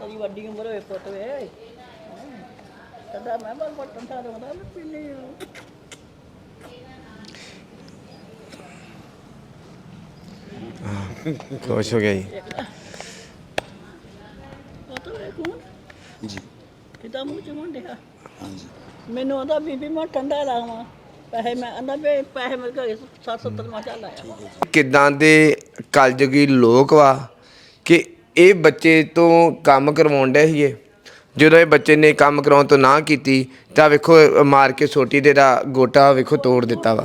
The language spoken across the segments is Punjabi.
ਤੇਰੀ ਵੱਡੀ ਉਮਰ ਹੋਏ ਪੁੱਤ ਵੇ। ਕਦਾ ਮੈਂ ਬਲ ਪਟਨ ਤਾਂ ਰੋਦਾ ਮੈਂ ਪੀਣੀ ਖੁਸ਼ ਹੋ ਗਿਆ ਜੀ। ਪੁੱਤ ਵੇ ਕੌਣ? ਜੀ। ਕਿਤਾ ਮੂੰਹ ਚ ਮੁੰਡਿਆ? ਹਾਂਜੀ। ਮੈਨੂੰ ਆਂਦਾ ਬੀਬੀ ਮੈਂ ਠੰਡਾ ਲਾਵਾਂ। ਪੈਸੇ ਮੈਂ ਆਂਦਾ ਵੀ ਪੈਸੇ ਮੇਰੇ ਕੋਲ 770 ਮਾ ਚੱਲ ਆਇਆ। ਕਿਦਾਂ ਦੇ ਕਲਯੁਗੀ ਲੋਕ ਵਾ ਕਿ ਇਹ ਬੱਚੇ ਤੋਂ ਕੰਮ ਕਰਵਾਉਣ ਡਿਆ ਸੀਗੇ। ਜਦੋਂ ਇਹ ਬੱਚੇ ਨੇ ਕੰਮ ਕਰਾਉਣ ਤੋਂ ਨਾ ਕੀਤੀ ਤਾਂ ਵੇਖੋ ਮਾਰ ਕੇ ਸੋਟੀ ਦੇ ਦਾ ਗੋਟਾ ਵੇਖੋ ਤੋੜ ਦਿੱਤਾ ਵਾ।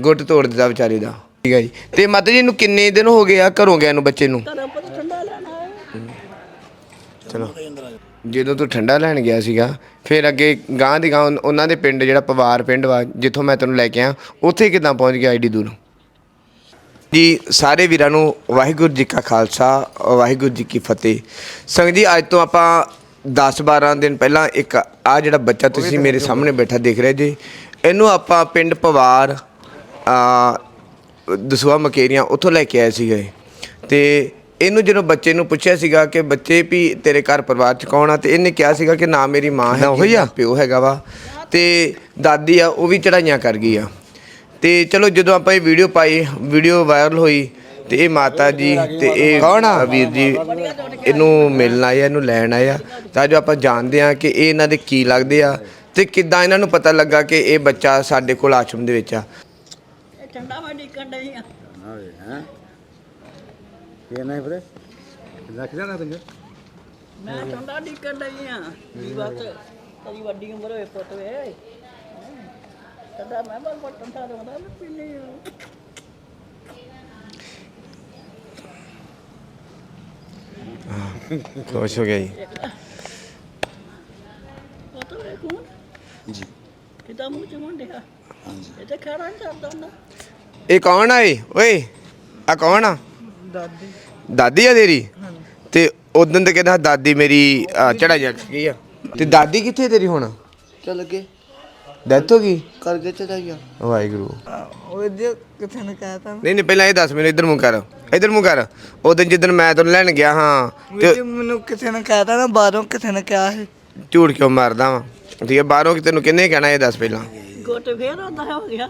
ਗੁੱਟ ਤੋੜ ਦਿੱਤਾ ਵਿਚਾਰੇ ਦਾ। ਠੀਕ ਹੈ ਜੀ। ਤੇ ਮਾਤਾ ਜੀ ਨੂੰ ਕਿੰਨੇ ਦਿਨ ਹੋ ਗਏ ਆ ਘਰੋਂ ਗਿਆ ਨੂੰ ਬੱਚੇ ਨੂੰ? ਚਲੋ। ਜਦੋਂ ਤੂੰ ਠੰਡਾ ਲੈਣ ਗਿਆ ਸੀਗਾ ਫਿਰ ਅੱਗੇ ਗਾਂ ਦੀ ਗਾਂ ਉਹਨਾਂ ਦੇ ਪਿੰਡ ਜਿਹੜਾ ਪਵਾਰ ਪਿੰਡ ਵਾ ਜਿੱਥੋਂ ਮੈਂ ਤੈਨੂੰ ਲੈ ਕੇ ਆ ਉੱਥੇ ਕਿਦਾਂ ਪਹੁੰਚ ਗਿਆ ਐਡੀ ਦੂਰ? ਜੀ ਸਾਰੇ ਵੀਰਾਂ ਨੂੰ ਵਾਹਿਗੁਰੂ ਜੀ ਕਾ ਖਾਲਸਾ ਵਾਹਿਗੁਰੂ ਜੀ ਕੀ ਫਤਿਹ। ਸੰਗਤ ਜੀ ਅੱਜ ਤੋਂ ਆਪਾਂ 10 12 ਦਿਨ ਪਹਿਲਾਂ ਇੱਕ ਆ ਜਿਹੜਾ ਬੱਚਾ ਤੁਸੀਂ ਮੇਰੇ ਸਾਹਮਣੇ ਬੈਠਾ ਦੇਖ ਰਹੇ ਜੀ ਇਹਨੂੰ ਆਪਾਂ ਪਿੰਡ ਪਵਾਰ ਆ ਦਸੂਆ ਮਕੇਰੀਆਂ ਉੱਥੋਂ ਲੈ ਕੇ ਆਏ ਸੀਗੇ। ਤੇ ਇਹਨੂੰ ਜਦੋਂ ਬੱਚੇ ਨੂੰ ਪੁੱਛਿਆ ਸੀਗਾ ਕਿ ਬੱਚੇ ਵੀ ਤੇਰੇ ਘਰ ਪਰਿਵਾਰ ਚ ਕੌਣ ਆ ਤੇ ਇਹਨੇ ਕਿਹਾ ਸੀਗਾ ਕਿ ਨਾ ਮੇਰੀ ਮਾਂ ਹੈ ਉਹੀ ਆ? ਪਿਓ ਹੈਗਾ ਵਾ। ਤੇ ਦਾਦੀ ਆ ਉਹ ਵੀ ਚੜਾਈਆਂ ਕਰ ਗਈ ਆ। ਤੇ ਚਲੋ ਜਦੋਂ ਆਪਾਂ ਇਹ ਵੀਡੀਓ ਪਾਈ ਵੀਡੀਓ ਵਾਇਰਲ ਹੋਈ ਤੇ ਇਹ ਮਾਤਾ ਜੀ ਤੇ ਇਹ ਕੌਣ ਆ? ਵੀਰ ਜੀ ਇਹਨੂੰ ਮਿਲਣ ਆਏ ਆ ਇਹਨੂੰ ਲੈਣ ਆਏ ਆ। ਤਾਂ ਜੋ ਆਪਾਂ ਜਾਣਦੇ ਆ ਕਿ ਇਹ ਇਹਨਾਂ ਦੇ ਕੀ ਲੱਗਦੇ ਆ ਤੇ ਕਿੱਦਾਂ ਇਹਨਾਂ ਨੂੰ ਪਤਾ ਲੱਗਾ ਕਿ ਇਹ ਬੱਚਾ ਸਾਡੇ ਕੋਲ ਆਸ਼ਰਮ ਦੇ ਵਿੱਚ ਆ। ਠੰਡਾ ਮੈਂ ਡੀਕਣ ਡਈ ਆ। ਨਾਲੇ ਹੈ? ਇਹ ਨਹੀਂ ਬਰੇ ਰੱਖ ਜਾਣਾ ਤੰਗ ਮੈਂ ਠੰਡਾ ਡੀਕਣ ਡਈ ਆ। ਵੀ ਬਸ ਤੇਰੀ ਵੱਡੀ ਉਮਰ ਹੋਏ ਪੁੱਤ ਵੇ। ਰੋਦਾ ਮੈਂ ਪੀਣੀ ਖੁਸ਼ ਹੋ ਗਿਆ ਜੀ। ਪੁੱਤ ਵੇ ਕੌਣ ਜੀ। ਕਿਤਾ ਮੂੰਹ ਚ ਮੁੰਡਿਆ ਹਾਂਜੀ। ਇਹ ਤੇ ਖੜਾ ਨਹੀਂ ਕਰਦਾ ਹੁੰਦਾ। ਇਹ ਕੌਣ ਆ ਓਏ ਆ ਕੌਣ ਆ? ਦਾਦੀ। ਦਾਦੀ ਆ ਤੇਰੀ? ਤੇ ਉਦੋਂ ਤੇ ਕਹਿੰਦਾ ਦਾਦੀ ਮੇਰੀ ਚੜਾ ਜਾ ਗਈ ਆ। ਤੇ ਦਾਦੀ ਕਿੱਥੇ ਤੇਰੀ ਹੁਣ? ਚੱਲ ਗਏ ਡੈਥ ਹੋ ਗਈ? ਕਰਕੇ ਚੜਾਈਆ ਵਾਹਿਗੁਰੂ। ਉਹ ਜੇ ਕਿਥੇ ਨੇ ਕਹਿਤਾ ਨਹੀਂ ਨਹੀਂ ਪਹਿਲਾਂ ਇਹ ਦੱਸ ਮੈਨੂੰ ਇੱਧਰ ਮੂੰਹ ਕਰ ਇੱਧਰ ਮੂੰਹ ਕਰ। ਉਦੋਂ ਜਿੱਦਣ ਮੈਂ ਤੈਨੂੰ ਲੈਣ ਗਿਆ ਹਾਂ ਤੇ ਮੈਨੂੰ ਕਿਸੇ ਨੇ ਕਹਿਤਾ ਨਾ ਬਾਹਰੋਂ ਕਿਸੇ ਨੇ ਕਿਹਾ ਸੀ? ਝੂਠ ਕਿਉਂ ਮਾਰਦਾ ਵਾ? ਠੀਕ ਹੈ ਬਾਹਰੋਂ ਕਿ ਤੈਨੂੰ ਕਿੰਨੇ ਕਹਿਣਾ ਇਹ ਦੱਸ ਪਹਿਲਾਂ। ਗੁੱਟ ਫੇਰ ਹੁੰਦਾ ਹੋ ਗਿਆ।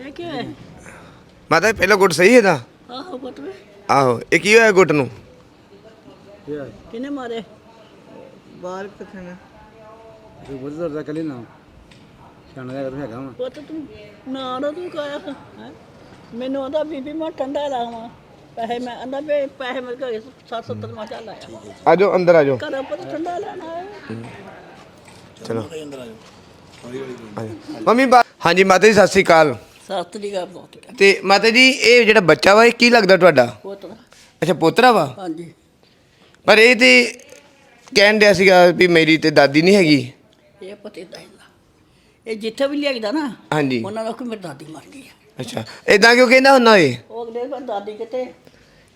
ਇਹ ਕੀ ਹੈ ਮਾਤਾ ਪਹਿਲਾਂ ਗੁੱਟ ਸਹੀ ਇਹਦਾ? ਆਹੋ ਪੁੱਤ ਵੇ। ਆਹੋ ਇਹ ਕੀ ਹੋਇਆ ਗੁੱਟ ਨੂੰ? ਕਿਨੇ ਮਾਰੇ? ਬਾਹਰ ਕਿਥੇ ਨੇ? ਤੂੰ ਬੁੱਧ ਦਾ ਕਲੀ ਨਾ। ਛਾਣਾ ਦਾ ਹੈਗਾ ਵਾ। ਪੁੱਤ ਤੂੰ ਨਾ ਨਾ ਤੂੰ ਕਾਇਆ ਹੈ? ਮੈਨੂੰ ਆਂਦਾ ਬੀਬੀ ਮੈਂ ਠੰਡਾ ਲਾਵਾਂ ਪੈਸੇ ਮੈਂ ਆਂਦਾ ਵੀ ਪੈਸੇ ਮੇਰੇ ਕੋਲ 770 ਮਾ ਚੱਲ ਆਇਆ ਆਜੋ ਅੰਦਰ ਆਜੋ। ਘਰੋਂ ਪੁੱਤ ਠੰਡਾ ਲੈਣਾ ਹੈ ਚਲੋ। ਆਜੋ। ਮੰਮੀ ਬਾ- ਹਾਂਜੀ ਮਾਤਾ ਜੀ ਸਤਿ ਸ੍ਰੀ ਅਕਾਲ। ਸਤਿ ਗਾ ਬਹੁਤ ਤੇ ਮਾਤਾ ਜੀ ਇਹ ਜਿਹੜਾ ਬੱਚਾ ਵਾ ਇਹ ਕੀ ਲੱਗਦਾ ਤੁਹਾਡਾ? ਪੁੱਤ ਅੱਛਾ ਪੋਤਰਾ ਵਾ? ਹਾਂਜੀ। ਪਰ ਇਹ ਤੇ ਕਹਿਣ ਡਿਆ ਸੀਗਾ ਵੀ ਮੇਰੀ ਤੇ ਦਾਦੀ ਨਹੀਂ ਹੈਗੀ। ਇਹ ਪਤੇ ਦਾ ਇਹ ਜਿੱਥੇ ਵੀ ਲਿਆਈਦਾ ਨਾ ਹਾਂਜੀ। ਉਹਨਾਂ ਨੂੰ ਕਿ ਮੇਰੀ ਦਾਦੀ ਮਰ ਗਈ ਹੈ ਅੱਛਾ। ਇਦਾਂ ਕਿਉਂ ਕਹਿੰਦਾ ਹੁੰਦਾ ਏ ਉਹ ਅਗਲੇ ਦਿਨ ਦਾਦੀ ਕਿਤੇ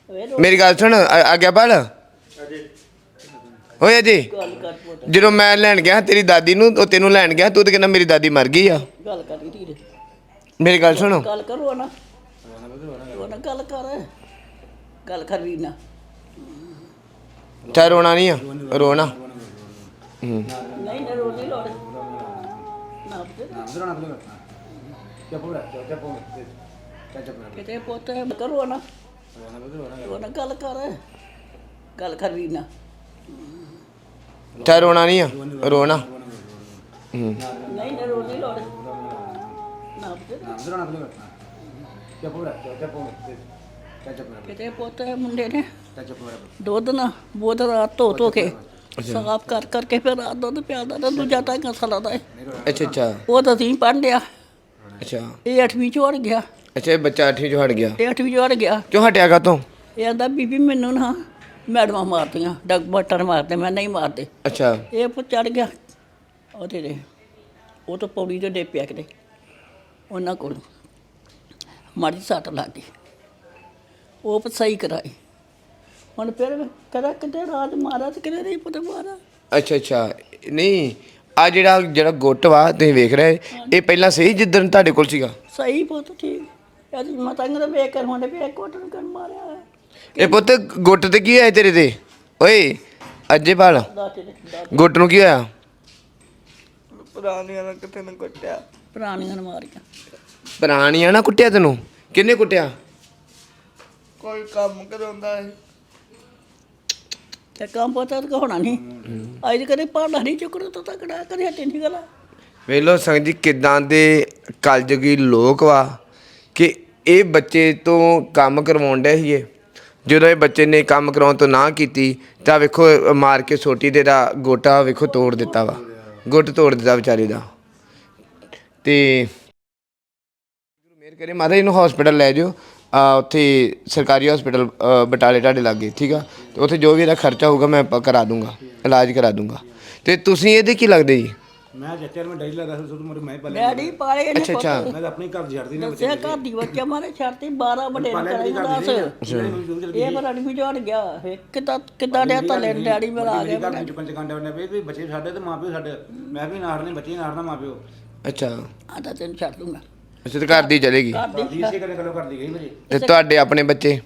ਵੇ ਰੋ ਮੇਰੀ ਗੱਲ ਸੁਣ ਆ ਆ ਗਿਆ ਬਲ ਓਏ ਅਜੇ। ਗੱਲ ਕਰ ਪੁੱਤ। ਜਦੋਂ ਮੈਂ ਲੈਣ ਗਿਆ ਤੇਰੀ ਦਾਦੀ ਨੂੰ ਉਹ ਤੈਨੂੰ ਲੈਣ ਗਿਆ ਤੂੰ ਤੇ ਕਹਿੰਦਾ ਮੇਰੀ ਦਾਦੀ ਮਰ ਗਈ ਆ। ਗੱਲ ਕਰੀ ਧੀਰੇ। ਮੇਰੀ ਗੱਲ ਸੁਣੋ। ਗੱਲ ਕਰੋ ਨਾ ਉਹ ਨਾ ਗੱਲ ਕਰ। ਗੱਲ ਕਰ ਵੀ ਨਾ। ਚਾ ਰੋਣਾ ਨਹੀਂ ਆ। ਰੋਣਾ। ਹੂੰ। ਚੱਪ ਚੱਪ ਕਿਤੇ ਪੁੱਤ ਕਰੋ ਨਾ ਉਹ ਨਾ ਗੱਲ ਕਰ। ਗੱਲ ਕਰ ਵੀ ਨਾ ਚਾ ਰੋਣਾ ਨਹੀਂ ਆ। ਰੋਣਾ ਹੂੰ। ਨਹੀਂ ਨਾ ਰੋਣ ਲੋੜ ਨਾ ਕਿਤੇ ਪੁੱਤ ਮੁੰਡੇ ਨੇ ਦੁੱਧ ਨਾ ਬੋਧ ਰਾਤ ਧੋ ਧੋ ਕੇ ਸਾਫ਼ ਕਰ ਕਰਕੇ ਫਿਰ ਰਾਤ ਦੁੱਧ ਪਿਆਦਾ ਤਾਂ ਦੂਜਾ ਕਸਲਾ ਦਾ ਅੱਛਾ ਅੱਛਾ। ਉਹ ਤਾਂ ਅਸੀਂ ਪੜ੍ਹ ਲਿਆ। ਅੱਛਾ। ਇਹ 8ਵੀਂ ਚ ਵੜ ਗਿਆ। ਅੱਛਾ ਇਹ ਬੱਚਾ ਅੱਠਵੀਂ ਚੋਂ ਹਟ ਗਿਆ। ਇਹ 8ਵੀਂ ਚ ਵੜ ਗਿਆ। ਕਿਉਂ ਹਟਿਆ ਕਾ ਤੋਂ ਇਹ ਆਂਦਾ ਬੀਬੀ ਮੈਨੂੰ ਨਾ ਮੈਡਮਾਂ ਮਾਰਦੀਆਂ ਡਗ ਬਟਰ ਮਾਰਦੇ ਮੈਂ ਨਹੀਂ ਮਾਰਦੇ। ਅੱਛਾ। ਇਹ ਪੁੱਤ ਚੜ ਗਿਆ। ਉਹਦੇ ਦੇ ਉਹ ਤਾਂ ਪੌੜੀ ਤੇ ਡੇ ਪਿਆ ਕਿਤੇ। ਉਹਨਾਂ ਕੋਲ। ਮਾੜੀ ਸੱਟ ਲੱਗ ਗਈ। ਉਹ ਪੁੱਤ ਸਹੀ ਕਰਾਈ। ਹੁਣ ਫਿਰ ਕਦਾ ਕਿਤੇ ਰਾਤ ਮਾਰਾ ਤੇ ਕਿਤੇ ਨਹੀਂ ਪੁੱਤ ਮਾਰਾ। ਅੱਛਾ ਅੱਛਾ। ਨਹੀਂ ਆ ਜਿਹੜਾ ਜਿਹੜਾ ਗੁੱਟ ਵਾ ਤੁਸੀਂ ਵੇਖ ਰਹੇ ਇਹ ਪਹਿਲਾਂ ਸਹੀ ਜਿੱਦਣ ਤੁਹਾਡੇ ਕੋਲ ਸੀਗਾ? ਸਹੀ ਪੁੱਤ ਠੀਕ। ਅੱਜ ਮਤਾਂ ਦਾ ਵੇਖ ਕਰ ਹੁੰਦੇ ਵੀ ਇੱਕ ਕੋਟ ਨੂੰ ਕਰ ਮਾਰਿਆ ਇਹ ਪੁੱਤ ਗੁੱਟ ਤੇ ਕੀ ਹੈ ਤੇਰੇ ਤੇ? ਓਏ ਦਾਤੇ ਦੇ ਦਾਤੇ ਗੁੱਟ ਨੂੰ ਕੀ ਹੋਇਆ? ਪੁਰਾਣੀਆਂ ਨੇ ਕਿਥੇ ਨਾ ਕੁੱਟਿਆ। ਪੁਰਾਣੀਆਂ ਨੇ ਮਾਰੀਆਂ। ਪ੍ਰਾਣੀਆਂ ਨਾ ਕੁੱਟਿਆ ਤੈਨੂੰ? ਕਿੰਨੇ ਕੁੱਟਿਆ? ਕੋਈ ਕੰਮ ਕਰਾਉਂਦਾ ਹੈ ਤੇ ਕੰਮ ਪਤਾ ਤਾਂ ਹੋਣਾ ਨਹੀਂ। ਅੱਜ ਕਦੇ ਪਹਾੜਾ ਨਹੀਂ ਚੁੱਕਣਾ ਤਾਂ ਤਕੜਾ ਕਦੇ ਹੱਟੇ ਨਹੀਂ ਗਲਾ। ਵੇਲੋ ਸੰਗ ਜੀ, ਕਿਦਾਂ ਦੇ ਕਲਯੁਗੀ ਲੋਕ ਵਾ ਕਿ ਇਹ ਬੱਚੇ ਤੋਂ ਕੰਮ ਕਰਵਾਉਣ ਡਿਆ ਸੀਗੇ। ਜਦੋਂ ਇਹ ਬੱਚੇ ਨੇ ਕੰਮ ਕਰਾਉਣ ਤੋਂ ਨਾ ਕੀਤੀ, ਤਾਂ ਵੇਖੋ, ਮਾਰ ਕੇ ਸੋਟੀ ਦੇ ਦਾ ਗੋਟਾ ਵੇਖੋ ਤੋੜ ਦਿੱਤਾ ਵਾ। ਗੁੱਟ ਤੋੜ ਦਿੱਤਾ ਵਿਚਾਰੀ ਦਾ। ਤੇ ਮੇਰ ਕਰੇ, ਮਾਤਾ ਜੀ ਨੂੰ ਹਸਪੀਟਲ ਲੈ ਜਾਓ ਉੱਥੇ ਸਰਕਾਰੀ ਹਸਪੀਟਲ ਬਟਾਲੇ ਤੁਹਾਡੇ ਲਾਗੇ ਠੀਕ ਆ? ਤੇ ਉੱਥੇ ਜੋ ਵੀ ਇਹਦਾ ਖਰਚਾ ਹੋਊਗਾ ਮੈਂ ਪ- ਕਰਾ ਦੂੰਗਾ ਇਲਾਜ ਕਰਾ ਦੂੰਗਾ। ਤੇ ਤੁਸੀਂ ਇਹਦੇ ਕੀ ਲੱਗਦੇ ਜੀ? ਮੈਂ ਜੱਟਿਆਂ ਮੈਂ ਡਾਈ ਲੱਗਦਾ ਸੀ ਸੁਧ ਮਰ ਮੈਂ ਪਾਲੇ ਡੈਡੀ ਪਾਲੇ ਇਹਨੇ ਅੱਛਾ ਅੱਛਾ। ਮੈਂ ਤਾਂ ਆਪਣੀ ਘਰ ਛੱਡਦੀ ਨਾ ਦੱਸਿਆ ਘਰ ਦੀ ਬੱਚਾ ਮਾਰੇ ਛੱਡਤੀ 12 ਵੱਡੇ ਨੇ ਕਰਾਈ ਦੱਸ। ਇਹ ਪਰ ਅਡਮੀ ਜੜ ਗਿਆ। ਇਹ ਕਿੱਦਾਂ ਕਿੱਦਾਂ ਡਿਆ ਤਾਂ ਲੈਣ ਡੈਡੀ ਮੇਰਾ ਆ ਗਿਆ ਘਰ ਚੁੱਕਣ ਚਕਾਂਡੇ ਉਹਨੇ ਵੀ ਵੀ ਬੱਚੇ ਸਾਡੇ ਤੇ ਮਾਪਿਓ ਸਾਡੇ ਮੈਂ ਵੀ ਨਾੜਨੇ ਬੱਚੇ ਨਾੜਨਾ ਮਾਪਿਓ ਅੱਛਾ। ਆ ਤਾਂ ਤੈਨੂੰ ਛੱਡ ਦੂੰਗਾ। ਅੱਛਾ ਤੇ ਘਰ ਦੀ ਚਲੇਗੀ? ਘਰ ਦੀ। ਜੀ ਇਸੇ ਕਰੇ ਕਲੋ ਕਰਦੀ ਗਈ ਮੇਰੇ। ਤੇ ਤੁਹਾਡੇ ਆਪਣੇ ਬੱਚੇ?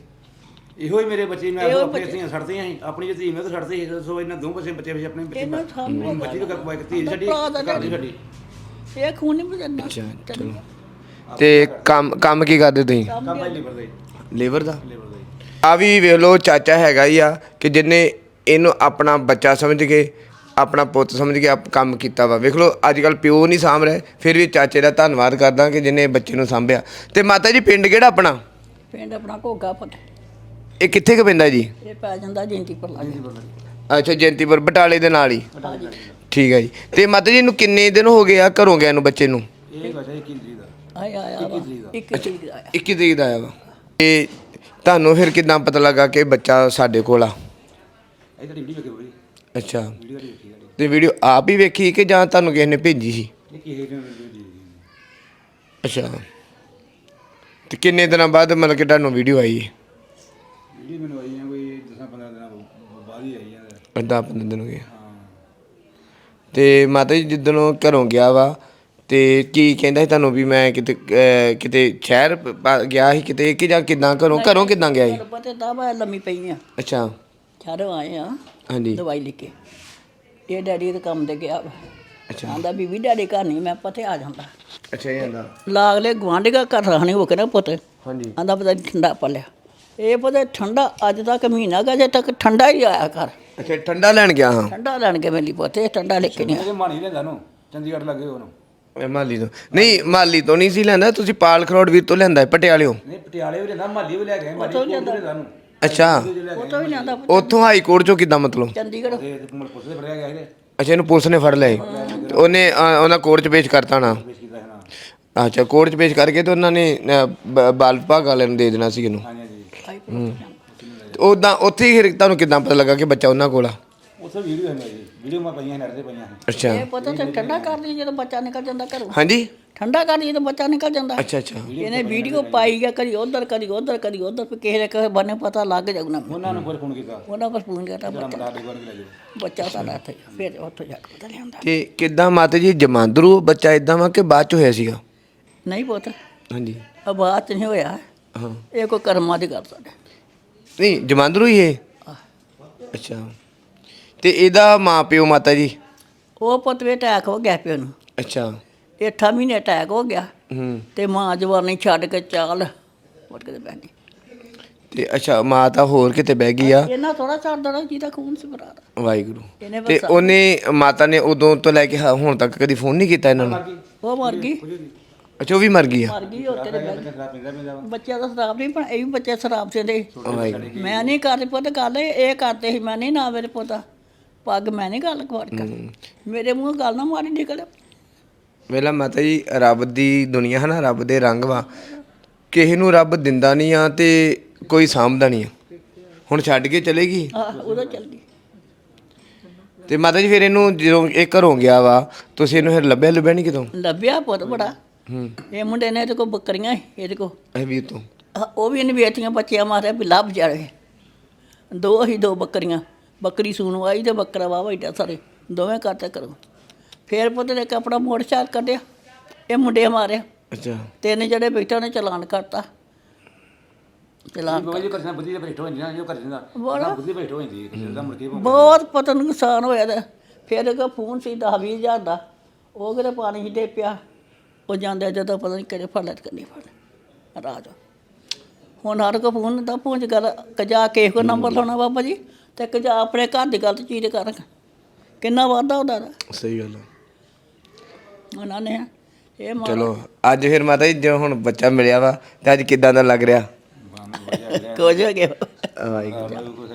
ਇਹੋ ਹੀ ਮੇਰੇ ਬੱਚੇ ਮੈਂ ਆਪਣੇ ਧੀਆਂ ਛੱਡਦੀਆਂ ਸੀ। ਆਪਣੀ ਜੇ ਧੀ ਮੈਂ ਤਾਂ ਛੱਡਦੀ ਸੀ ਸੋ ਇਹਨਾਂ ਦੋ ਬੱਚੇ ਬੱਚੇ ਆਪਣੇ ਬੱਚੇ ਇਹਨਾਂ ਸਾਹਮਣੇ ਬੱਚੀ ਵੀ ਕੋਈ ਧੀ ਛੱਡੀ ਭਰਾ ਦਾ ਘਰ ਦੀ ਛੱਡੀ। ਇਹ ਖੂਨ ਨਹੀਂ ਬਜਣਾ ਅੱਛਾ ਚਲੋ। ਤੇ ਕੰਮ ਕੰਮ ਕੀ ਕਰਦੇ ਤੁਸੀਂ? ਕੰਮ ਭਾਈ ਲਿਵਰ ਦਾ ਲੇਬਰ ਦਾ? ਲਿਵਰ ਦਾ ਹੀ। ਆ ਵੀ ਵੇਖ ਲਓ ਚਾਚਾ ਹੈਗਾ ਹੀ ਆ ਕਿ ਜਿਨੇ ਇਹਨੂੰ ਆਪਣਾ ਬੱਚਾ ਸਮਝ ਕੇ ਆਪਣਾ ਪੁੱਤ ਸਮਝ ਕੇ ਆਪ ਕੰਮ ਕੀਤਾ ਵਾ। ਵੇਖ ਲਓ ਅੱਜ ਕੱਲ ਪਿਓ ਨਹੀਂ ਸਾਂਭ ਰਿਹਾ ਫਿਰ ਵੀ ਚਾਚੇ ਦਾ ਧੰਨਵਾਦ ਕਰਦਾ ਕਿ ਜਿਨੇ ਬੱਚੇ ਨੂੰ ਸਾਂਭਿਆ। ਤੇ ਮਾਤਾ ਜੀ ਪਿੰਡ ਕਿਹੜਾ ਆਪਣਾ? ਪਿੰਡ ਆਪਣਾ ਘੋਗਾ ਪੁੱਤ। ਇਹ ਕਿੱਥੇ ਕੁ ਪੈਂਦਾ ਜੀ? ਇਹ ਪੈ ਜਾਂਦਾ ਜਿੰਤੀ ਪਰ ਲੱਗ। ਅੱਛਾ ਜੈਂਤੀਪੁਰ ਬਟਾਲੇ ਦੇ ਨਾਲ ਹੀ? ਠੀਕ ਹੈ ਜੀ। ਤੇ ਮਾਤਾ ਜੀ ਨੂੰ ਕਿੰਨੇ ਦਿਨ ਹੋ ਗਏ ਆ ਘਰੋਂ ਗਿਆ ਨੂੰ ਬੱਚੇ ਨੂੰ? ਇਹ ਵਜ੍ਹਾ 21 ਤਰੀਕ ਦਾ। ਆਇਆ ਆਇਆ ਵਾ। ਇੱਕ ਤਰੀਕ ਦਾ ਆਇਆ। 21 ਤਰੀਕ ਦਾ ਆਇਆ ਵਾ। ਤੇ ਤੁਹਾਨੂੰ ਫਿਰ ਕਿਦਾਂ ਪਤਾ ਲੱਗਾ ਕਿ ਬੱਚਾ ਸਾਡੇ ਕੋਲ ਆ? ਇਹ ਤੁਹਾਡੀ ਵੀਡੀਓ ਬਈ ਅੱਛਾ। ਵੀਡੀਓ ਵੇਖੀ ਸਾਡੀ ਤੇ ਵੀਡੀਓ ਆਪ ਹੀ ਵੇਖੀ ਕਿ ਜਾਂ ਤੁਹਾਨੂੰ ਕਿਸੇ ਨੇ ਭੇਜੀ ਸੀ? ਇਹ ਵੀਡੀਓ ਅੱਛਾ। ਤੇ ਕਿੰਨੇ ਦਿਨਾਂ ਬਾਅਦ ਮਤਲਬ ਕਿ ਤੁਹਾਨੂੰ ਵੀਡੀਓ ਆਈ ਹੈ ਵੀਡੀਓ ਮੈਨੂੰ ਆਈ ਹੈ ਕੋਈ 10 15 ਦਿਨਾਂ ਬਾਅਦ ਹੀ ਆਈ ਹੈ ਅੱਧਾ 15 ਦਿਨ ਹੋ ਗਏ। ਹਾਂ। ਤੇ ਮਾਤਾ ਜੀ ਜਿੱਦਣ ਉਹ ਘਰੋਂ ਗਿਆ ਵਾ ਤੇ ਕੀ ਕਹਿੰਦਾ ਸੀ ਤੁਹਾਨੂੰ ਵੀ ਮੈਂ ਕਿਤੇ ਅਹ, ਕਿਤੇ ਸ਼ਹਿਰ ਪ- ਪਾ- ਗਿਆ ਸੀ ਕਿਤੇ ਕਿ ਜਾਂ ਕਿਦਾਂ ਘਰੋਂ ਘਰੋਂ ਕਿਦਾਂ ਗਿਆ ਸੀ? ਪਤਾ ਤਾਂ ਮੈਂ ਲੰਮੀ ਪਈ ਆ। ਅੱਛਾ। ਚਾਰੋਂ ਆਏ ਆ। ਹਾਂਜੀ। ਦਵਾਈ ਲੈ ਕੇ। ਇਹ ਡੈਡੀ ਦੇ ਕੰਮ ਤੇ ਗਿਆ ਵਾ। ਅੱਛਾ। ਆਂਦਾ ਬੀਬੀ ਡੈਡੀ ਘਰ ਨਹੀਂ ਮੈਂ ਪਤੇ ਆ ਜਾਂਦਾ। ਅੱਛਾ ਇਹ ਆਂਦਾ। ਲਾਗਲੇ ਗਵਾਂਢੀਆਂ ਘਰ ਰਹਿਣੇ ਹੋ ਕੇ ਨਾ ਪੁੱਤ। ਹਾਂਜੀ। ਆਂਦਾ ਪਤਾ ਨੀ ਠੰਡਾ ਪਲਿਆ। ਇਹ ਪਤਾ ਠੰਡਾ ਅੱਜ ਤੱਕ ਮਹੀਨਾ ਗਾ ਜੇ ਤੱਕ ਠੰਡਾ ਹੀ ਆਇਆ ਕਰ ਅੱਛਾ ਠੰਡਾ ਲੈਣ ਗਿਆ ਹਾਂ। ਠੰਡਾ ਲੈਣ ਕੇ ਮੇਲੀ ਪੁੱਤ ਇਹ ਠੰਡਾ ਲੈ ਕੇ ਨਹੀਂ ਆਇਆ। ਇਹਦੇ ਮਾਣੀ ਲੈਂਦਾ ਨੂੰ ਚੰਡੀਗੜ੍ਹ ਲੱਗੇ ਉਹਨੂੰ। ਇਹ ਮਾਲੀ ਤੋਂ। ਨਹੀਂ ਮਾਲੀ ਤੋਂ ਨਹੀਂ ਸੀ ਲੈਂਦਾ ਤੁਸੀਂ ਪਾਲ ਖਰੋੜ ਵੀਰ ਤੋਂ ਲੈਂਦਾ ਪਟਿਆਲਿਓ। ਨਹੀਂ ਪਟਿਆਲੇ ਵੀ ਲੈਂਦਾ ਮਾਲੀ ਵੀ ਲੈ ਗਏ ਮਾਲੀ ਕੋਲ ਲੈਂਦਾ। ਨੂੰ ਅੱਛਾ। ਉਹ ਤੋਂ ਵੀ ਲਿਆਂਦਾ ਪੁੱਤ। ਉੱਥੋਂ ਹਾਈ ਕੋਰਟ ਚੋਂ ਕਿਦਾਂ ਮਤਲਬ? ਚੰਡੀਗੜ੍ਹ। ਤੇ ਮਲ ਪੁੱਛਦੇ ਫੜਿਆ ਗਿਆ ਇਹਦੇ ਅੱਛਾ ਇਹਨੂੰ ਪੁਲਿਸ ਨੇ ਫੜ ਲਿਆ ਸੀ। ਤੇ ਉਹਨੇ ਅ, ਉਹਨਾਂ ਕੋਰਟ 'ਚ ਪੇਸ਼ ਕਰਤਾ ਨਾ। ਪੇਸ਼ ਕੀਤਾ ਹੈ। ਨਾ ਅੱਛਾ ਕੋਰਟ 'ਚ ਪੇਸ਼ ਕਰਕੇ ਤੇ ਉਹਨਾਂ ਨੇ ਅ, ਬ- ਬਾਲ ਵਿਭਾਗ ਵਾਲਿਆਂ ਨੂੰ ਦੇ ਦੇਣਾ ਸੀ ਇਹਨੂੰ। ਹਾਂਜੀ ਹਾਂਜੀ। ਉਦਾਂ ਉੱਥੇ ਹੀ ਫਿਰ ਤੁਹਾਨੂੰ ਕਿਦਾਂ ਪਤਾ ਲੱਗਾ ਕਿ ਬੱਚਾ ਉਹਨਾਂ ਕੋਲ ਆ? ਉੱਥੇ ਵੀਡੀਓ ਹੈ ਜੀ ਵੀਡੀਓ ਮੈਂ ਪਈਆਂ ਨੈਟ ਤੇ ਪਈਆਂ ਨੇ ਅੱਛਾ। ਇਹ ਪਤਾ ਤੇ ਠੰਡਾ ਕਰਦੀ ਜਦੋਂ ਬੱਚਾ ਨਿਕਲ ਜਾਂਦਾ ਘਰੋਂ। ਹਾਂਜੀ। ਠੰਡਾ ਕਰਦੀ ਜਦੋਂ ਬੱਚਾ ਨਿਕਲ ਜਾਂਦਾ। ਅੱਛਾ ਅੱਛਾ। ਇਹਨੇ ਵੀਡੀਓ ਪਾਈ ਗਿਆ ਕਦੀ ਉਧਰ ਕਦੀ ਉਧਰ ਕਦੀ ਉਧਰ ਫਿਰ ਕਿਸੇ ਦੇ ਕਿਸੇ ਬੰਨੇ ਪਤਾ ਲੱਗ ਜਾਊ ਨਾ। ਉਹਨਾਂ ਨੂੰ ਫਿਰ ਫੋਨ ਕੀਤਾ? ਉਹਨਾਂ ਪਰ ਫੋਨ ਕਰਤਾ ਬੱਚਾ ਬੱਚਾ ਸਾਡਾ ਇੱਥੇ ਫਿਰ ਉੱਥੋਂ ਜਾ ਕੇ ਪਤਾ ਲਿਆਂਦਾ ਤੇ ਕਿਦਾਂ ਮਾਤਾ ਜੀ ਜਮਾਂਦਰੂ ਬੱਚਾ ਇਦਾਂ ਵਾ ਕਿ ਬਾਅਦ ਚ ਹੋਇਆ ਸੀਗਾ? ਨਹੀਂ ਪੁੱਤ। ਹਾਂਜੀ। ਆ ਬਾਤ 'ਚ ਨਹੀਂ ਹੋਇਆ। ਹਾਂ। ਇਹ ਕੋਈ ਕਰਮਾਂ ਦੀ ਗੱਲ ਸਾਡੇ। ਨਹੀਂ ਜਮਾਂਦਰੂ ਹੀ ਇਹ? ਅੱਛਾ। ਤੇ ਇਹਦਾ ਮਾਂ ਪਿਓ ਮਾਤਾ ਜੀ? ਉਹ ਪੁੱਤ ਵੀ ਅਟੈਕ ਹੋ ਗਿਆ ਪਿਓ ਨੂੰ। ਅੱਛਾ। ਇਹ 8 ਮਹੀਨੇ ਅਟੈਕ ਹੋ ਗਿਆ। ਹੂੰ। ਤੇ ਮਾਂ ਜਵਾਨੀ ਛੱਡ ਕੇ ਚਾਲ ਮੁੜ ਕੇ ਬੈਠੀ ਤੇ ਅੱਛਾ ਮਾਂ ਤਾਂ ਹੋਰ ਕਿਤੇ ਬਹਿ ਗਈ ਆ? ਇਹਨਾਂ ਥੋੜਾ ਛੱਡ ਦੇਣਾ ਜਿਹਦਾ ਖੂਨ ਸੀ ਭਰਾ ਵਾਹਿਗੁਰੂ। ਤੇ ਉਹਨੇ ਮਾਤਾ ਨੇ ਉਦੋਂ ਤੋਂ ਲੈ ਕੇ ਹੁਣ ਤੱਕ ਕਦੀ ਫੋਨ ਨਹੀਂ ਕੀਤਾ ਇਹਨਾਂ ਨੂੰ? ਉਹ ਮਰ ਗਈ। ਅੱਛਾ ਉਹ ਵੀ ਮਰ ਗਈ ਆ? ਮਰ ਗਈ ਉਹ ਤੇਰੇ ਬੱਚਿਆਂ ਦਾ ਸ਼ਰਾਬ ਨਹੀਂ ਪਰ ਇਹ ਵੀ ਬੱਚੇ ਸ਼ਰਾਬ ਪੀਂਦੇ ਵਾਹਿਗੁਰੂ ਮੈਂ ਨਹੀਂ ਕਰਦੇ ਪੁੱਤ ਗੱਲ ਇਹ ਕਰਦੇ ਸੀ। ਮੈਂ ਨਹੀਂ ਨਾ ਮੇਰੇ ਪੁੱਤ। ਪੱਗ ਮੈਂ ਨਹੀਂ ਗੱਲ ਕਰ ਕਰ ਮੇਰੇ ਮੂੰਹ ਗੱਲ ਨਾ ਮਾਰੀ ਨਿਕਲ। ਵੇਲਾ ਮਾਤਾ ਜੀ ਰੱਬ ਦੀ ਦੁਨੀਆ ਹੈ ਨਾ ਰੱਬ ਦੇ ਰੰਗ ਵਾ। ਕਿਸੇ ਨੂੰ ਰੱਬ ਦਿੰਦਾ ਨਹੀਂ ਆ ਤੇ ਕੋਈ ਸਾਂਭਦਾ ਨਹੀਂ ਆ। ਹੁਣ ਛੱਡ ਕੇ ਚਲੇਗੀ? ਆ ਉਹਦਾ ਚਲਦੀ। ਤੇ ਮਾਤਾ ਜੀ ਫਿਰ ਇਹਨੂੰ ਜਦੋਂ ਇਹ ਘਰੋਂ ਗਿਆ ਵਾ ਤੁਸੀਂ ਇਹਨੂੰ ਫਿਰ ਲੱਭਿਆ ਲੱਭਿਆ ਨਹੀਂ ਕਿਤੋਂ? ਲੱਭਿਆ ਪੁੱਤ ਬੜਾ। ਹੂੰ। ਇਹ ਮੁੰਡੇ ਨੇ ਇਹਦੇ ਕੋਲ ਬੱਕਰੀਆਂ ਸੀ, ਇਹਦੇ ਕੋਲ। ਇਹ ਵੀ ਤੋਂ ਆਹ, ਉਹ ਵੀ ਇਹਨੇ ਵੇਚੀਆਂ ਬੱਚਿਆਂ ਮਾਰਿਆ ਵੀ ਲੱਭ ਜਾਵੇ। ਦੋ ਹੀ ਦੋ ਬੱਕਰੀਆਂ। ਬੱਕਰੀ ਸੂਣ ਆਈ ਤੇ ਬੱਕਰਾ ਵਾਵਾ ਏਡਾ ਸਾਰੇ। ਦੋਵੇਂ ਕਰਤੇ ਕਰੋ। ਫੇਰ ਪੁੱਤ ਨੇ ਇੱਕ ਆਪਣਾ ਮੋਟਰਸਾਈਕਲ ਕੱਢਿਆ ਇਹ ਮੁੰਡੇ ਮਾਰਿਆ। ਅੱਛਾ। ਤਿੰਨ ਜਿਹੜੇ ਬੈਠਾ ਨੇ ਚਲਾਨ ਕਰਤਾ ਚਲਾ ਬਾਬਾ ਜੀ ਕਰਨਾ ਬੁੱਧੀ ਦੇ ਬੈਠੋ ਹੁੰਦੀ ਨਾ ਜੋ ਕਰ ਦਿੰਦਾ ਬੜਾ। ਬੁੱਧੀ ਬੈਠੋ ਹੁੰਦੀ ਹੈ ਕਿਸੇ ਦਾ ਮੁੜ ਕੇ ਬਹੁਤ ਪਤਾ ਨੁਕਸਾਨ ਹੋਇਆ ਤੇ ਫਿਰ ਇੱਕ ਫੋਨ ਸੀ 10 ਵੀਹ ਹਜ਼ਾਰ ਦਾ। ਉਹ ਕਿਤੇ ਪਾਣੀ ਹੀ ਦੇ ਪਿਆ ਉਹ ਜਾਂਦੇ ਜਦੋਂ ਪਤਾ ਨਹੀਂ ਕਿਹੜੇ ਫੜ ਲੈ ਫੜ ਰਾਜ ਹੁਣ ਹਰ ਕੋ ਫੋਨ ਦਾ ਪਹੁੰਚ ਗੱਲ ਕਜਾ ਕੇ ਕੋ ਨੰਬਰ ਲਾਉਣਾ ਬਾਬਾ ਜੀ ਤੇ ਕਜਾ ਆਪਣੇ ਘਰ ਦੀ ਗੱਲ ਚੀਜ਼ ਕਰਨ। ਕਿੰਨਾ ਵਾਧਾ ਹੁੰਦਾ ਸਹੀ ਗੱਲ ਉਹਨਾਂ ਨੇ ਇਹ ਮਾਰ ਚਲੋ ਅੱਜ ਫਿਰ ਮਾਤਾ ਜੀ ਜੋ ਹੁਣ ਬੱਚਾ ਮਿਲਿਆ ਵਾ ਤੇ ਅੱਜ ਕਿਦਾਂ ਦਾ ਲੱਗ ਰਿਹਾ? ਕੁਝ ਹੋ ਗਿਆ। ਵਾਹਿਗੁਰੂ।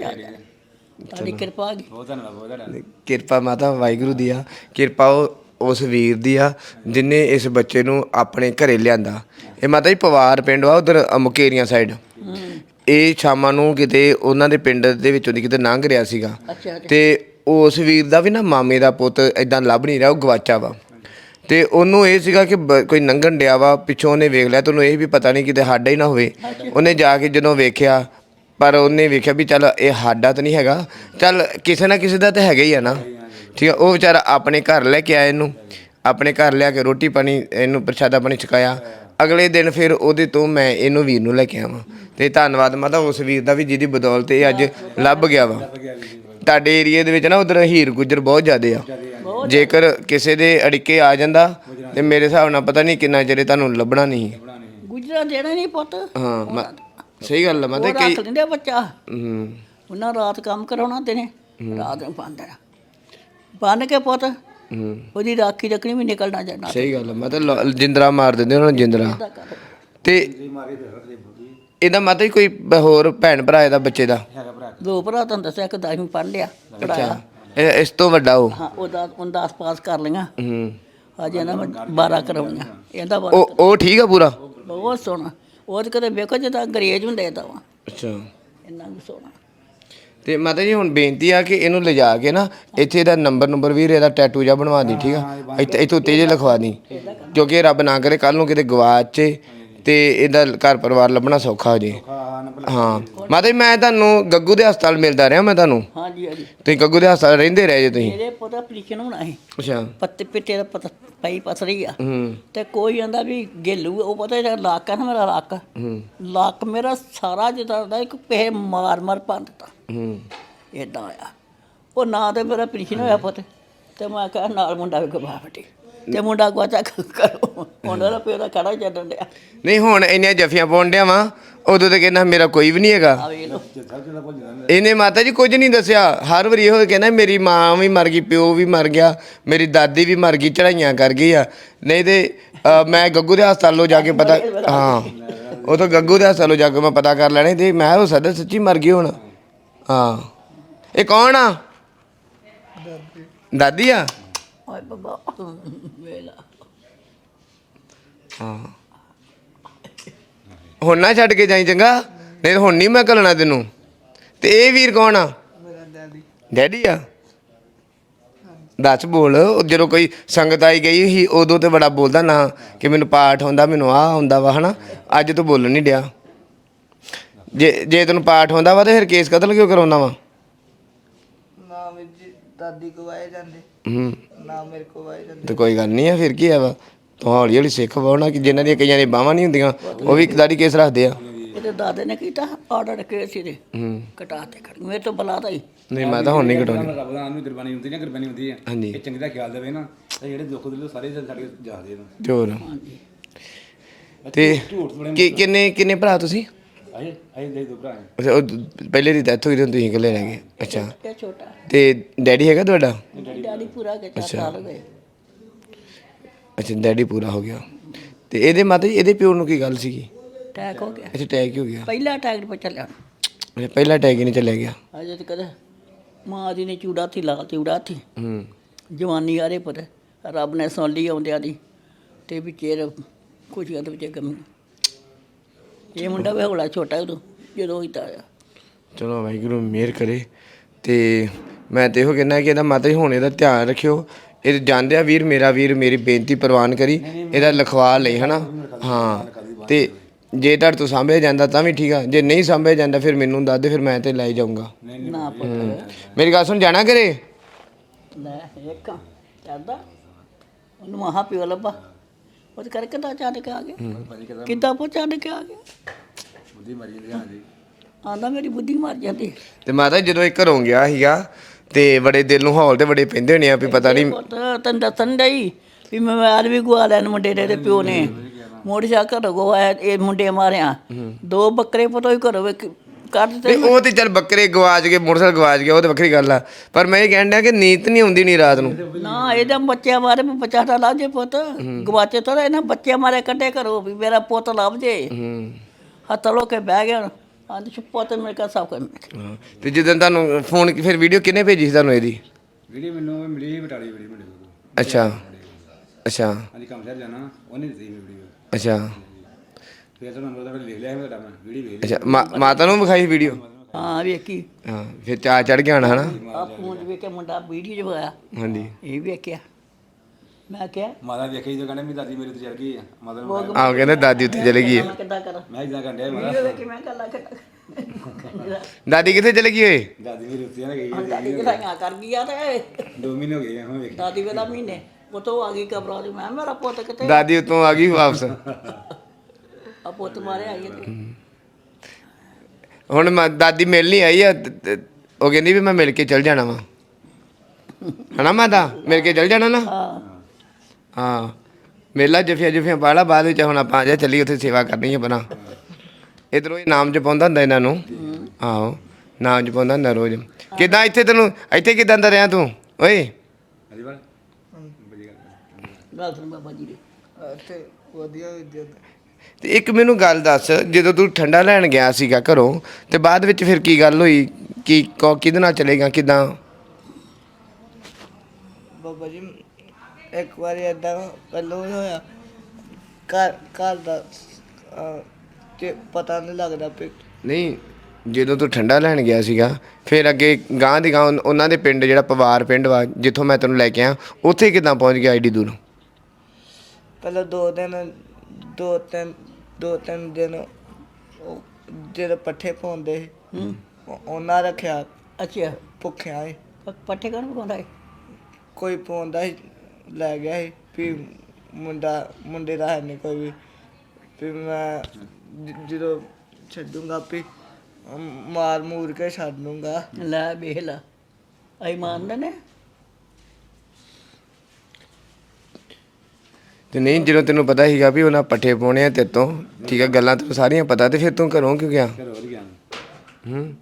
ਤੁਹਾਡੀ ਕਿਰਪਾ ਆ ਗਈ। ਬਹੁਤ ਧੰਨਵਾਦ ਬਹੁਤ ਧੰਨਵਾਦ। ਕਿਰਪਾ ਮਾਤਾ ਵਾਹਿਗੁਰੂ ਦੀ ਆ। ਕਿਰਪਾ ਉਹ ਉਸ ਵੀਰ ਦੀ ਆ ਜਿਨੇ ਇਸ ਬੱਚੇ ਨੂੰ ਆਪਣੇ ਘਰੇ ਲਿਆਂਦਾ। ਇਹ ਮਾਤਾ ਜੀ ਪਵਾਰ ਪਿੰਡ ਵਾ ਉਧਰ ਮੁਕੇਰੀਆਂ ਸਾਈਡ। ਇਹ ਸ਼ਾਮਾਂ ਨੂੰ ਕਿਤੇ ਉਹਨਾਂ ਦੇ ਪਿੰਡ ਦੇ ਵਿੱਚੋਂ ਦੀ ਕਿਤੇ ਲੰਘ ਰਿਹਾ ਸੀਗਾ। ਅੱਛਾ। ਤੇ ਉਸ ਵੀਰ ਦਾ ਵੀ ਨਾ ਮਾਮੇ ਦਾ ਪੁੱਤ ਇਦਾਂ ਲੱਭ ਨਹੀਂ ਰਿਹਾ ਉਹ ਗਵਾਚਾ ਵਾ। ਤੇ ਉਹਨੂੰ ਇਹ ਸੀਗਾ ਕਿ ਬ- ਕੋਈ ਨੰਗਣ ਡਿਆ ਵਾ, ਪਿੱਛੋਂ ਉਹਨੇ ਵੇਖ ਲਿਆ ਤੇ ਉਹਨੂੰ ਇਹ ਵੀ ਪਤਾ ਨਹੀਂ ਕਿਤੇ ਸਾਡਾ ਹੀ ਨਾ ਹੋਵੇ। ਉਹਨੇ ਜਾ ਕੇ ਜਦੋਂ ਵੇਖਿਆ, ਪਰ ਉਹਨੇ ਵੇਖਿਆ ਵੀ ਚੱਲ ਇਹ ਸਾਡਾ ਤਾਂ ਨਹੀਂ ਹੈਗਾ। ਚੱਲ ਕਿਸੇ ਨਾ ਕਿਸੇ ਦਾ ਤਾਂ ਹੈਗਾ ਹੀ ਆ ਨਾ। ਠੀਕ ਆ, ਉਹ ਵਿਚਾਰਾ ਆਪਣੇ ਘਰ ਲੈ ਕੇ ਆਇਆ ਇਹਨੂੰ। ਆਪਣੇ ਘਰ ਲਿਆ ਕੇ ਰੋਟੀ ਪਾਣੀ, ਇਹਨੂੰ ਪ੍ਰਸ਼ਾਦਾ ਪਾਣੀ ਛਕਾਇਆ। ਅਗਲੇ ਦਿਨ ਫਿਰ ਉਹਦੇ ਤੋਂ ਮੈਂ ਇਹਨੂੰ ਵੀਰ ਨੂੰ ਲੈ ਕੇ ਆਵਾਂ। ਤੇ ਧੰਨਵਾਦ ਮਾਤਾ, ਉਸ ਵੀਰ ਦਾ ਵੀ ਜਿਹਦੀ ਬਦੌਲਤ ਇਹ ਅੱਜ ਲੱਭ ਗਿਆ ਵਾ। ਤੁਹਾਡੇ ਏਰੀਏ ਦੇ ਵਿੱਚ ਨਾ ਉਧਰ ਹੀਰ ਗੁੱਜਰ ਬਹੁਤ ਜ਼ਿਆਦੇ ਆ। ਜੇਕਰ ਕਿਸੇ ਦੇ ਅੜਿੱਕੇ ਆ ਜਾਂਦਾ ਤੇ ਮੇਰੇ ਹਿਸਾਬ ਨਾਲ ਪਤਾ ਨਹੀਂ ਕਿੰਨਾ ਚਿਰ ਇਹ ਤੁਹਾਨੂੰ ਲੱਭਣਾ ਨਹੀਂ। ਗੁਜਰਾ ਦੇਣਾ ਨਹੀਂ ਪੁੱਤ। ਹਾਂ ਮੈਂ- ਸਹੀ ਗੱਲ ਆ ਮੈਂ ਉਹ ਤਾਂ ਕਈ ਰੱਖ ਲੈਂਦੇ ਆ ਬੱਚਾ। ਹੂੰ। ਉਹਨਾਂ ਰਾਤ ਕੰਮ ਕਰਾਉਣਾ ਦਿਨੇ ਰਾਤ ਨੂੰ ਬੰਨ ਦੇਣਾ ਬੰਨ ਕੇ ਪੁੱਤ ਹੂੰ। ਉਹਦੀ ਰਾਖੀ ਰੱਖਣੀ ਵੀ ਨਿਕਲਣਾ ਜਾਣਾ। ਸਹੀ ਗੱਲ ਆ ਮੈਂ ਤਾਂ ਲ- ਜਿੰਦਰਾ ਮਾਰ ਦਿੰਦੇ ਉਹਨਾਂ ਨੂੰ ਜਿੰਦਰਾ। ਤੇ ਇਹਦਾ ਮਾਤਾ ਜੀ ਕੋਈ ਬ- ਹੋਰ ਭੈਣ ਭਰਾ ਇਹਦਾ ਬੱਚੇ ਦਾ? ਦੋ ਭਰਾ ਤੁਹਾਨੂੰ ਦੱਸਿਆ ਕਿ ਦਸਵੀਂ ਪੜ੍ਹ ਲਿਆ ਪੜਾਇਆ ਇਹ ਇਸ ਤੋਂ ਵੱਡਾ ਉਹ। ਹਾਂ ਉਹਦਾ ਉਹਦਾ ਪਾਸ ਕਰ ਲਈਆਂ। ਹੂੰ। ਅਜੇ ਨਾ 12 ਕਰਾਉਣੀਆਂ। ਇਹਦਾ ਉਹ ਉਹ ਠੀਕ ਆ ਪੂਰਾ? ਬਹੁਤ ਸੋਹਣਾ। ਉਹ ਤੇ ਕਦੇ ਵੇਖੋ ਜਿੱਦਾਂ ਅੰਗਰੇਜ਼ ਹੁੰਦੇ ਤਾਂ। ਵਾ ਅੱਛਾ। ਇੰਨਾ ਕੁ ਸੋਹਣਾ। ਤੇ ਮਾਤਾ ਜੀ ਹੁਣ ਬੇਨਤੀ ਆ ਕਿ ਇਹਨੂੰ ਲਿਜਾ ਕੇ ਨਾ ਇੱਥੇ ਇਹਦਾ ਨੰਬਰ ਨੰਬਰ ਵੀਰ ਇਹਦਾ ਟੈਟੂ ਜਿਹਾ ਬਣਵਾ ਦੀ ਠੀਕ ਆ? ਇੱਥੇ ਇੱਥੋਂ ਤੇਜੇ ਲਿਖਵਾ ਦੀ। ਕਿਉਂਕਿ ਰੱਬ ਨਾ ਕਰੇ ਕੱਲ ਨੂੰ ਕਿਤੇ ਗਵਾਚ ਜੇ। ਤੇ ਇਹਦਾ ਘਰ ਪਰਿਵਾਰ ਲੱਭਣਾ ਸੌਖਾ ਹੋ ਜੇ। ਹਾਂ ਮਾਤਾ ਜੀ ਮੈਂ ਤੁਹਾਨੂੰ ਗੱਗੂ ਦੇ ਹਸਪਤਾਲ ਮਿਲਦਾ ਰਿਹਾ ਮੈਂ ਤੁਹਾਨੂੰ। ਹਾਂਜੀ ਹਾਂਜੀ। ਤੁਸੀਂ ਗੱਗੂ ਦੇ ਹਸਪਤਾਲ ਰਹਿੰਦੇ ਰਹੇ ਜੇ ਤੁਸੀਂ? ਮੇਰੇ ਪੁੱਤ ਆਪਰੇਸ਼ਨ ਹੋਣਾ ਹੈ ਅੱਛਾ। ਪੱਤੇ ਪਿੱਟੇ ਦਾ ਪਤਾ ਪਈ ਪਸਰੀ ਆ। ਹੂੰ। ਤੇ ਕੋਈ ਕਹਿੰਦਾ ਵੀ ਗੇਲੂ ਉਹ ਪਤਾ ਜਿਹੜਾ ਲੱਕ ਆ ਨਾ ਮੇਰਾ ਲੱਕ। ਹੂੰ। ਲੱਕ ਮੇਰਾ ਸਾਰਾ ਜਿੱਦਾਂ ਦਾ ਇੱਕ ਪੇ ਮਾਰ ਮਾਰ ਭੰਨ ਦਿੱਤਾ। ਹੂੰ। ਇਦਾਂ ਆਇਆ ਉਹ ਨਾ ਤੇ ਮੇਰਾ ਆਪਰੇਸ਼ਨ ਹੋਇਆ ਪੁੱਤ। ਤੇ ਮੈਂ ਕਿਹਾ ਨਾਲ ਮੁੰਡਾ ਵੀ ਗਵਾ ਫਟੀ ਤੇ ਮੁੰਡਾ ਗਵਾਚਾ ਕਰੋ ਉਹਨਾਂ ਦਾ ਪਿਓ ਦਾ ਖੜਾ ਛੱਡਣ ਡਿਆ। ਨਹੀਂ ਹੁਣ ਇੰਨੀਆਂ ਜਫੀਆਂ ਪਾਉਣ ਡਿਆ ਵਾਂ ਉਦੋਂ ਤੇ ਕਹਿੰਦਾ ਮੇਰਾ ਕੋਈ ਵੀ ਨਹੀਂ ਹੈਗਾ। ਆ ਵੇਖ ਲਓ। ਇਹਨੇ ਮਾਤਾ ਜੀ ਕੁਝ ਨਹੀਂ ਦੱਸਿਆ। ਹਰ ਵਾਰੀ ਇਹੋ ਕਹਿੰਦਾ ਮੇਰੀ ਮਾਂ ਵੀ ਮਰ ਗਈ ਪਿਓ ਵੀ ਮਰ ਗਿਆ ਮੇਰੀ ਦਾਦੀ ਵੀ ਮਰ ਗਈ ਚੜਾਈਆਂ ਕਰ ਗਈ ਆ। ਨਹੀਂ ਤੇ ਅ, ਮੈਂ ਗੱਗੂ ਦੇ ਹਸਪਤਾਲੋਂ ਜਾ ਕੇ ਪਤਾ ਹਾਂ ਉਹ ਤਾਂ ਗੱਗੂ ਦੇ ਹਸਪਤਾਲੋਂ ਜਾ ਕੇ ਮੈਂ ਪਤਾ ਕਰ ਲੈਣੇ ਤੇ ਮੈਂ ਉਹ ਸਦਾ ਸੱਚੀ ਮਰ ਗਈ ਹੁਣ। ਹਾਂ। ਇਹ ਕੌਣ ਆ? ਦਾਦੀ ਆ? ਓਏ ਬਾਬਾ ਵੇਲਾ ਹਾਂ ਹੁਣ ਨਾ ਛੱਡ ਕੇ ਜਾਈ ਚੰਗਾ ਨਹੀਂ ਤਾਂ ਹੁਣ ਨਹੀਂ ਮੈਂ ਘੱਲਣਾ ਤੈਨੂੰ ਤੇ ਇਹ ਵੀਰ ਕੌਣ ਆ ਮੇਰਾ ਡੈਡੀ ਡੈਡੀ ਆ ਦੱਸ ਬੋਲ ਉਹ ਜਦੋਂ ਕੋਈ ਸੰਗਤ ਆਈ ਗਈ ਸੀ ਉਦੋਂ ਤੇ ਬੜਾ ਬੋਲਦਾ ਨਾ ਕਿ ਮੈਨੂੰ ਪਾਠ ਹੁੰਦਾ ਮੈਨੂੰ ਆ ਹੁੰਦਾ ਵਾ ਹਨਾ ਅੱਜ ਤੂੰ ਬੋਲਣ ਨਹੀਂ ਡਿਆ ਜੇ ਜੇ ਤੈਨੂੰ ਪਾਠ ਹੁੰਦਾ ਵਾ ਤੇ ਫਿਰ ਕੇਸ ਕਤਲ ਕਿਉਂ ਕਰਾਉਂਦਾ ਵਾ ਨਾ ਵੀਰ ਜੀ ਦਾਦੀ ਕੋ ਵਾਏ ਜਾਂਦੇ ਹੂੰ ਨਾ ਮੇਰੇ ਕੋ ਵਾਏ ਜਾਂਦੇ। ਤੇ ਕੋਈ ਗੱਲ ਨਹੀਂ ਆ ਫਿਰ ਕੀ ਆ ਵਾ? ਤੂੰ ਹੌਲੀ ਹੌਲੀ ਸਿੱਖ ਪਾਉਣਾ ਕਿ ਜਿਨ੍ਹਾਂ ਦੀਆਂ ਕਈਆਂ ਦੀ ਬਾਹਾਂ ਨਹੀਂ ਹੁੰਦੀਆਂ ਉਹ ਵੀ ਦਾੜੀ ਕੇਸ ਰੱਖਦੇ ਆ। ਇਹਦੇ ਦਾਦੇ ਨੇ ਕੀਤਾ ਆਰਡਰ ਕੇ ਸੀ ਦੇ ਹੂੰ। ਕਟਾ ਤੇ ਖੜ ਮੇਰੇ ਤੋਂ ਬੁਲਾਤਾ ਹੀ। ਨਹੀਂ ਮੈਂ ਤਾਂ ਹੁਣ ਨਹੀਂ ਕਟਾਉਣੀ। ਰੱਬ ਦਾ ਨੂੰ ਕੁਰਬਾਨੀ ਹੁੰਦੀ ਨਾ ਕੁਰਬਾਨੀ ਹੁੰਦੀ ਹੈ ਹਾਂਜੀ। ਇਹ ਚੰਗੀ ਦਾ ਖਿਆਲ ਦੇਵੇ ਨਾ ਤੇ ਜਿਹੜੇ ਦੁੱਖ ਦਿਲੋਂ ਸਾਰੇ ਸਾਡੇ ਜਾਦੇ ਨੇ ਤੇ ਹੋਰ ਹਾਂਜੀ। ਤੇ ਝੂਠ ਬੜੇ ਕਿ ਕਿੰਨੇ ਕਿੰਨੇ ਭਰਾ ਤੁਸੀਂ? ਆਏ ਆਏ ਦੇ ਦੋ ਭਰਾ ਨੇ। ਅੱਛਾ ਉਹ ਦ- ਪਹਿਲੇ ਦੀ ਡੈਥ ਹੋਈ ਤੇ ਹੁਣ ਤੁਸੀਂ ਇਕੱਲੇ ਰਹਿ ਗਏ। ਅੱਛਾ। ਛੋਟਾ। ਤੇ ਡੈਡੀ ਹੈਗਾ ਤੁਹਾਡਾ? ਡੈਡੀ ਪੂਰਾ। ਕੇ ਚਾਰ ਸਾਲ ਹੋ ਗਏ। ਅੱਛਾ ਡੈਡੀ ਪੂਰਾ ਹੋ ਗਿਆ। ਤੇ ਇਹਦੇ ਮਾਤਾ ਜੀ ਇਹਦੇ ਪਿਓ ਨੂੰ ਕੀ ਗੱਲ ਸੀਗੀ? ਟੈਕ ਹੋ ਗਿਆ। ਅੱਛਾ ਟੈਗ ਹੀ ਹੋ ਗਿਆ। ਪਹਿਲਾ ਟੈਕ ਪੇ ਚੱਲਿਆ। ਅੱਛਾ ਪਹਿਲਾ ਟੈਗ ਹੀ ਨਹੀਂ ਚੱਲਿਆ ਗਿਆ। ਅਜੇ ਤੇ ਕਦੇ ਮਾਂ ਦੀ ਨੇ ਚੂੜਾ ਥੀ ਲਾਲ ਚੂੜਾ ਥੀ ਹੂੰ। ਜਵਾਨੀ ਆਰੇ ਪਰ ਰੱਬ ਨੇ ਸੁਣ ਲਈ ਆਉਂਦਿਆਂ ਦੀ। ਤੇ ਵਿਚੇਰ ਖੁਸ਼ੀਆਂ ਦੇ ਵਿੱਚ ਗਮ ਇਹ ਮੁੰਡਾ ਵੀ ਹੌਲਾ ਛੋਟਾ ਉਦੋਂ ਜਦੋਂ ਹੀ ਤਾਂ ਆਇਆ। ਚਲੋ ਵਾਹਿਗੁਰੂ ਮਿਹਰ ਕਰੇ। ਤੇ ਮੈਂ ਤੇ ਇਹੋ ਕਹਿੰਦਾ ਕਿ ਇਹਦਾ ਮਾਤਾ ਜੀ ਹੁਣ ਇਹਦਾ ਧਿਆਨ ਰੱਖਿਓ। ਇਹ ਜਾਂਦੇ ਆ ਵੀਰ ਮੇਰਾ ਵੀਰ ਮੇਰੀ ਬੇਨਤੀ ਪ੍ਰਵਾਨ ਕਰੀ। ਇਹਦਾ ਲਿਖਵਾ ਲਈ ਹਨਾ? ਹਾਂ। ਤੇ ਜੇ ਤੁਹਾਡੇ ਤੋਂ ਸਾਂਭਿਆ ਜਾਂਦਾ ਤਾਂ ਵੀ ਠੀਕ ਆ। ਜੇ ਨਹੀਂ ਸਾਂਭਿਆ ਜਾਂਦਾ ਫਿਰ ਮੈਨੂੰ ਦੱਸ ਦੇ ਫਿਰ ਮੈਂ ਤੇ ਲੈ ਜਾਊਂਗਾ। ਨਾ ਪੁੱਤ। ਮੇਰੀ ਗੱਲ ਸੁਣ ਜਾਣਾ ਕਰੇ ਲੈ ਇੱਕ ਚੱਲਦਾ ਉਹਨੂੰ ਮਹਾ ਪਿਓ ਲੱਭਾ। ਉਹ ਕਰਕੇ ਤਾਂ ਚੱਲ ਕੇ ਆ ਗਿਆ ਕਿੱਦਾਂ ਪਹੁੰਚਾ ਕੇ ਆ ਗਿਆ ਬੁੱਧੀ ਮਰੀ ਜਾਂਦੀ ਹਾਂਜੀ। ਆਂਦਾ ਮੇਰੀ ਬੁੱਧੀ ਮਰ ਜਾਂਦੀ। ਤੇ ਮਾਤਾ ਜਦੋਂ ਇਹ ਘਰੋਂ ਗਿਆ ਸੀਗਾ ਤੇ ਬੜੇ ਦਿਲ ਨੂੰ ਹੌਲ ਤੇ ਬੜੇ ਪੈਂਦੇ ਹੋਣੇ ਆ ਵੀ ਪਤਾ ਨਹੀਂ ਪੁੱਤ ਤੈਨੂੰ ਦੱਸਣ ਡਈ ਵੀ ਮੈਂ ਮੋਬਾਈਲ ਵੀ ਗਵਾ ਲੈਣ ਮੁੰਡੇ ਦੇ ਇਹਦੇ ਪਿਓ ਨੇ। ਮੋਟਰਸਾਈਕਲ ਘਰੋਂ ਗਵਾਇਆ ਇਹ ਮੁੰਡੇ ਮਾਰਿਆ। ਦੋ ਬੱਕਰੇ ਪਤੋ ਹੀ ਘਰੋਂ ਵੇਖ- ਕੱਢ ਤੇ ਉਹ ਤੇ ਚੱਲ ਬੱਕਰੇ ਗਵਾਚ ਗਏ ਮੋਟਰਸਾਈਕਲ ਗਵਾਚ ਗਿਆ ਉਹ ਤੇ ਵੱਖਰੀ ਗੱਲ ਆ। ਪਰ ਮੈਂ ਇਹ ਕਹਿਣ ਡਿਆ ਕਿ ਨੀਂਦ ਨਹੀਂ ਆਉਂਦੀ ਨਹੀਂ ਰਾਤ ਨੂੰ। ਨਾ ਇਹਦਾ ਬੱਚਿਆਂ ਮਾਰੇ ਮੈਂ ਬਚਾਟਾ ਲੱਭ ਜੇ ਪੁੱਤ। ਗਵਾਚੇ ਤਾਂ ਇਹਨਾਂ ਬੱਚਿਆਂ ਮਾਰੇ ਕੱਢੇ ਘਰੋਂ ਵੀ ਮੇਰਾ ਪੁੱਤ ਲੱਭ ਜੇ। ਹੂੰ। ਹੱਥ ਲੋ ਕੇ ਬਹਿ ਗਿਆ ਆਂਦੇ ਛੁੱਪੋ ਤੇ ਮੇਰੇ ਕਾ ਸਭ ਕਰ ਹਾਂ। ਤੇ ਜਦੋਂ ਤੁਹਾਨੂੰ ਫੋਨ ਫਿਰ ਵੀਡੀਓ ਕਿਹਨੇ ਭੇਜੀ ਸੀ ਤੁਹਾਨੂੰ ਇਹਦੀ? ਵੀਡੀਓ ਮੈਨੂੰ ਮਿਲੀ ਬਟਾਲੀ ਵੀਡੀਓ ਮੈਨੂੰ। ਅੱਛਾ। ਅੱਛਾ। ਹਾਂਜੀ ਕੰਮ ਸ਼ਹਿਰ ਜਾਣਾ ਉਹਨੇ ਦਿੱਤੀ ਵੀਡੀਓ। ਅੱਛਾ। ਫਿਰ ਤਾਂ ਨੰਬਰ ਦਾ ਲਿਖ ਲਿਆ ਮੈਂ ਤੁਹਾਡਾ ਮੈਂ ਵੀਡੀਓ ਵੇਖ ਅੱਛਾ ਮਾ- ਮਾਤਾ ਨੂੰ ਵਿਖਾਈ ਵੀਡੀਓ? ਹਾਂ ਵੇਖੀ। ਹਾਂ ਫਿਰ ਚਾ ਚੜ ਗਿਆ ਹੋਣਾ ਹਨਾ? ਆ ਫੋਨ ਵੇਖ ਕੇ ਮੁੰਡਾ ਵੀਡੀਓ 'ਚ ਹੋਇਆ। ਹਾਂਜੀ। ਇਹ ਵੇਖਿਆ। ਮੈਂ ਕਿਹਾ ਮਾਤਾ ਵੇਖੀ ਜੋ ਕਹਿੰਦੇ ਮੇਰੀ ਦਾਦੀ ਮੇਰੇ ਤੇ ਚੜ ਗਈ ਆ। ਮਾਤਾ ਨੂੰ ਮੈਂ ਆਹ ਕਹਿੰਦੇ ਦਾਦੀ ਉੱਤੇ ਚਲੇ ਗਈ ਹੈ ਮੈਂ ਕਿੱਦਾਂ ਕਰਾਂ? ਮੈਂ ਇਦਾਂ ਕੰਡਿਆ ਮਾਤਾ ਵੀਡੀਓ ਵੇਖ ਕੇ ਮੈਂ ਗੱਲਾਂ ਕਰ ਦਾਦੀ ਕਿੱਥੇ ਚਲੇ ਗਈ ਓਏ? ਦਾਦੀ ਮੇਰੀ ਉੱਤੇ ਨਾ ਗਈ ਹੁਣ ਦਾਦੀ ਕਿਥਾਈਆਂ ਕਰ ਗਈਆਂ ਤੇ। ਦੋ ਮਹੀਨੇ ਹੋ ਗਏ ਆ ਹੁਣ ਵੇਖ। ਦਾਦੀ ਵੇਲਾ ਮਹੀਨੇ। ਉਤੋਂ ਆ ਗਈ ਕਬਰਾਂ ਦੀ ਮੈਂ ਕਿਹਾ ਮੇਰਾ ਪੁੱਤ ਕਿਤੇ ਦਾਦੀ ਉਤੋਂ ਆ ਗਈ ਵਾਪਸ। ਆ ਪੁੱਤ ਮਾਰੇ ਆਈ ਤੇ ਹੁਣ ਮੈਂ- ਦਾਦੀ ਮਿਲ ਨਹੀਂ ਆਈ ਆ ਤੇ- ਤੇ ਉਹ ਕਹਿੰਦੀ ਵੀ ਮੈਂ ਮਿਲ ਕੇ ਚਲ ਜਾਣਾ ਵਾ। ਹਨਾ ਮਾਤਾ? ਮਿਲ ਕੇ ਚਲ ਜਾਣਾ ਨਾ? ਹਾਂ। ਹਾਂ। ਮੇਲਾ ਜਫੀਆਂ ਜਫੀਆਂ ਪਾਲਾ ਬਾਅਦ ਵਿੱਚ ਹੁਣ ਆਪਾਂ ਆ ਜਾ ਚੱਲੀ ਉੱਥੇ ਸੇਵਾ ਕਰਨੀ ਹੈ ਬਣਾ ਇਧਰੋਂ ਹੀ ਨਾਮ ਜਪਾਉਂਦਾ ਹੁੰਦਾ ਇਹਨਾਂ ਨੂੰ। ਆਹੋ। ਨਾਮ ਜਪਾਉਂਦਾ ਹੁੰਦਾ ਰੋਜ਼। ਕਿਦਾਂ ਇੱਥੇ ਤੈਨੂੰ ਇੱਥੇ ਕਿਦਾਂ ਦਾ ਰਿਹਾ ਤੂੰ? ਓਏ। ਗੱਲ ਗੱਲ ਸੁਣ ਬਾਬਾ ਜੀ ਦੀ। ਤੇ ਵਧੀਆ ਵਿਦਿਆ ਤੇ ਇੱਕ ਮੈਨੂੰ ਗੱਲ ਦੱਸ ਜਦੋਂ ਤੂੰ ਠੰਡਾ ਲੈਣ ਗਿਆ ਸੀਗਾ ਘਰੋਂ ਤੇ ਬਾਅਦ ਵਿੱਚ ਫਿਰ ਕੀ ਗੱਲ ਹੋਈ? ਕੀ ਕੋ- ਕਿਹਦੇ ਨਾਲ ਚਲੇਗਾ ਕਿਦਾਂ? ਬਾਬਾ ਜੀ ਇੱਕ ਵਾਰੀ ਏਦਾਂ ਪਹਿਲੋਂ ਵੀ ਹੋਇਆ। ਘਰ ਘਰ ਦਾ ਅਹ, ਤੇ ਪਤਾ ਨਹੀਂ ਲੱਗਦਾ ਵੀ ਨਹੀਂ ਜਦੋਂ ਤੂੰ ਠੰਡਾ ਲੈਣ ਗਿਆ ਸੀਗਾ ਫਿਰ ਅੱਗੇ ਗਾਂ ਦੀ ਗਾਂ ਉਹਨਾਂ ਦੇ ਪਿੰਡ ਜਿਹੜਾ ਪਵਾਰ ਪਿੰਡ ਵਾ ਜਿੱਥੋਂ ਮੈਂ ਤੈਨੂੰ ਲੈ ਕੇ ਆ ਉੱਥੇ ਕਿਦਾਂ ਪਹੁੰਚ ਗਿਆ ਐਡੀ ਦੂਰ? ਪਹਿਲਾਂ ਦੋ ਦਿਨ ਦੋ ਤਿੰਨ ਦੋ ਤਿੰਨ ਦਿਨ ਉਹ ਜਿਹੜੇ ਪੱਠੇ ਪਾਉਂਦੇ ਸੀ ਉਹ- ਉਹਨਾਂ ਰੱਖਿਆ ਅੱਛਾ। ਭੁੱਖਿਆਂ ਸੀ। ਪ- ਪੱਠੇ ਕੌਣ ਪਕਾਉਂਦਾ ਹੈ ਕੋਈ ਪਾਉਂਦਾ ਸੀ ਲੈ ਗਿਆ ਸੀ ਵੀ ਮੁੰਡਾ ਮੁੰਡੇ ਦਾ ਹੈ ਨਹੀਂ ਕੋਈ ਵੀ। ਵੀ ਮੈਂ ਜ- ਜਦੋਂ ਛੱਡੂੰਗਾ ਵੀ ਅਮ, ਮਾਰ ਮੂਰ ਕੇ ਛੱਡ ਦੂੰਗਾ ਲੈ ਵੇਖ ਲਾ। ਆਈ ਮੰਨਦੇ ਨੇ। ਤੇ ਨਹੀਂ ਜਦੋਂ ਤੈਨੂੰ ਪਤਾ ਸੀਗਾ ਵੀ ਉਹਨਾਂ ਪੱਠੇ ਪਾਉਣੇ ਆ ਤੇਰੇ ਤੋਂ ਠੀਕ ਆ ਗੱਲਾਂ ਤੈਨੂੰ ਸਾਰੀਆਂ ਪਤਾ ਤੇ ਫਿਰ ਤੂੰ ਘਰੋਂ ਕਿਉਂ ਗਿਆ? ਹੂੰ।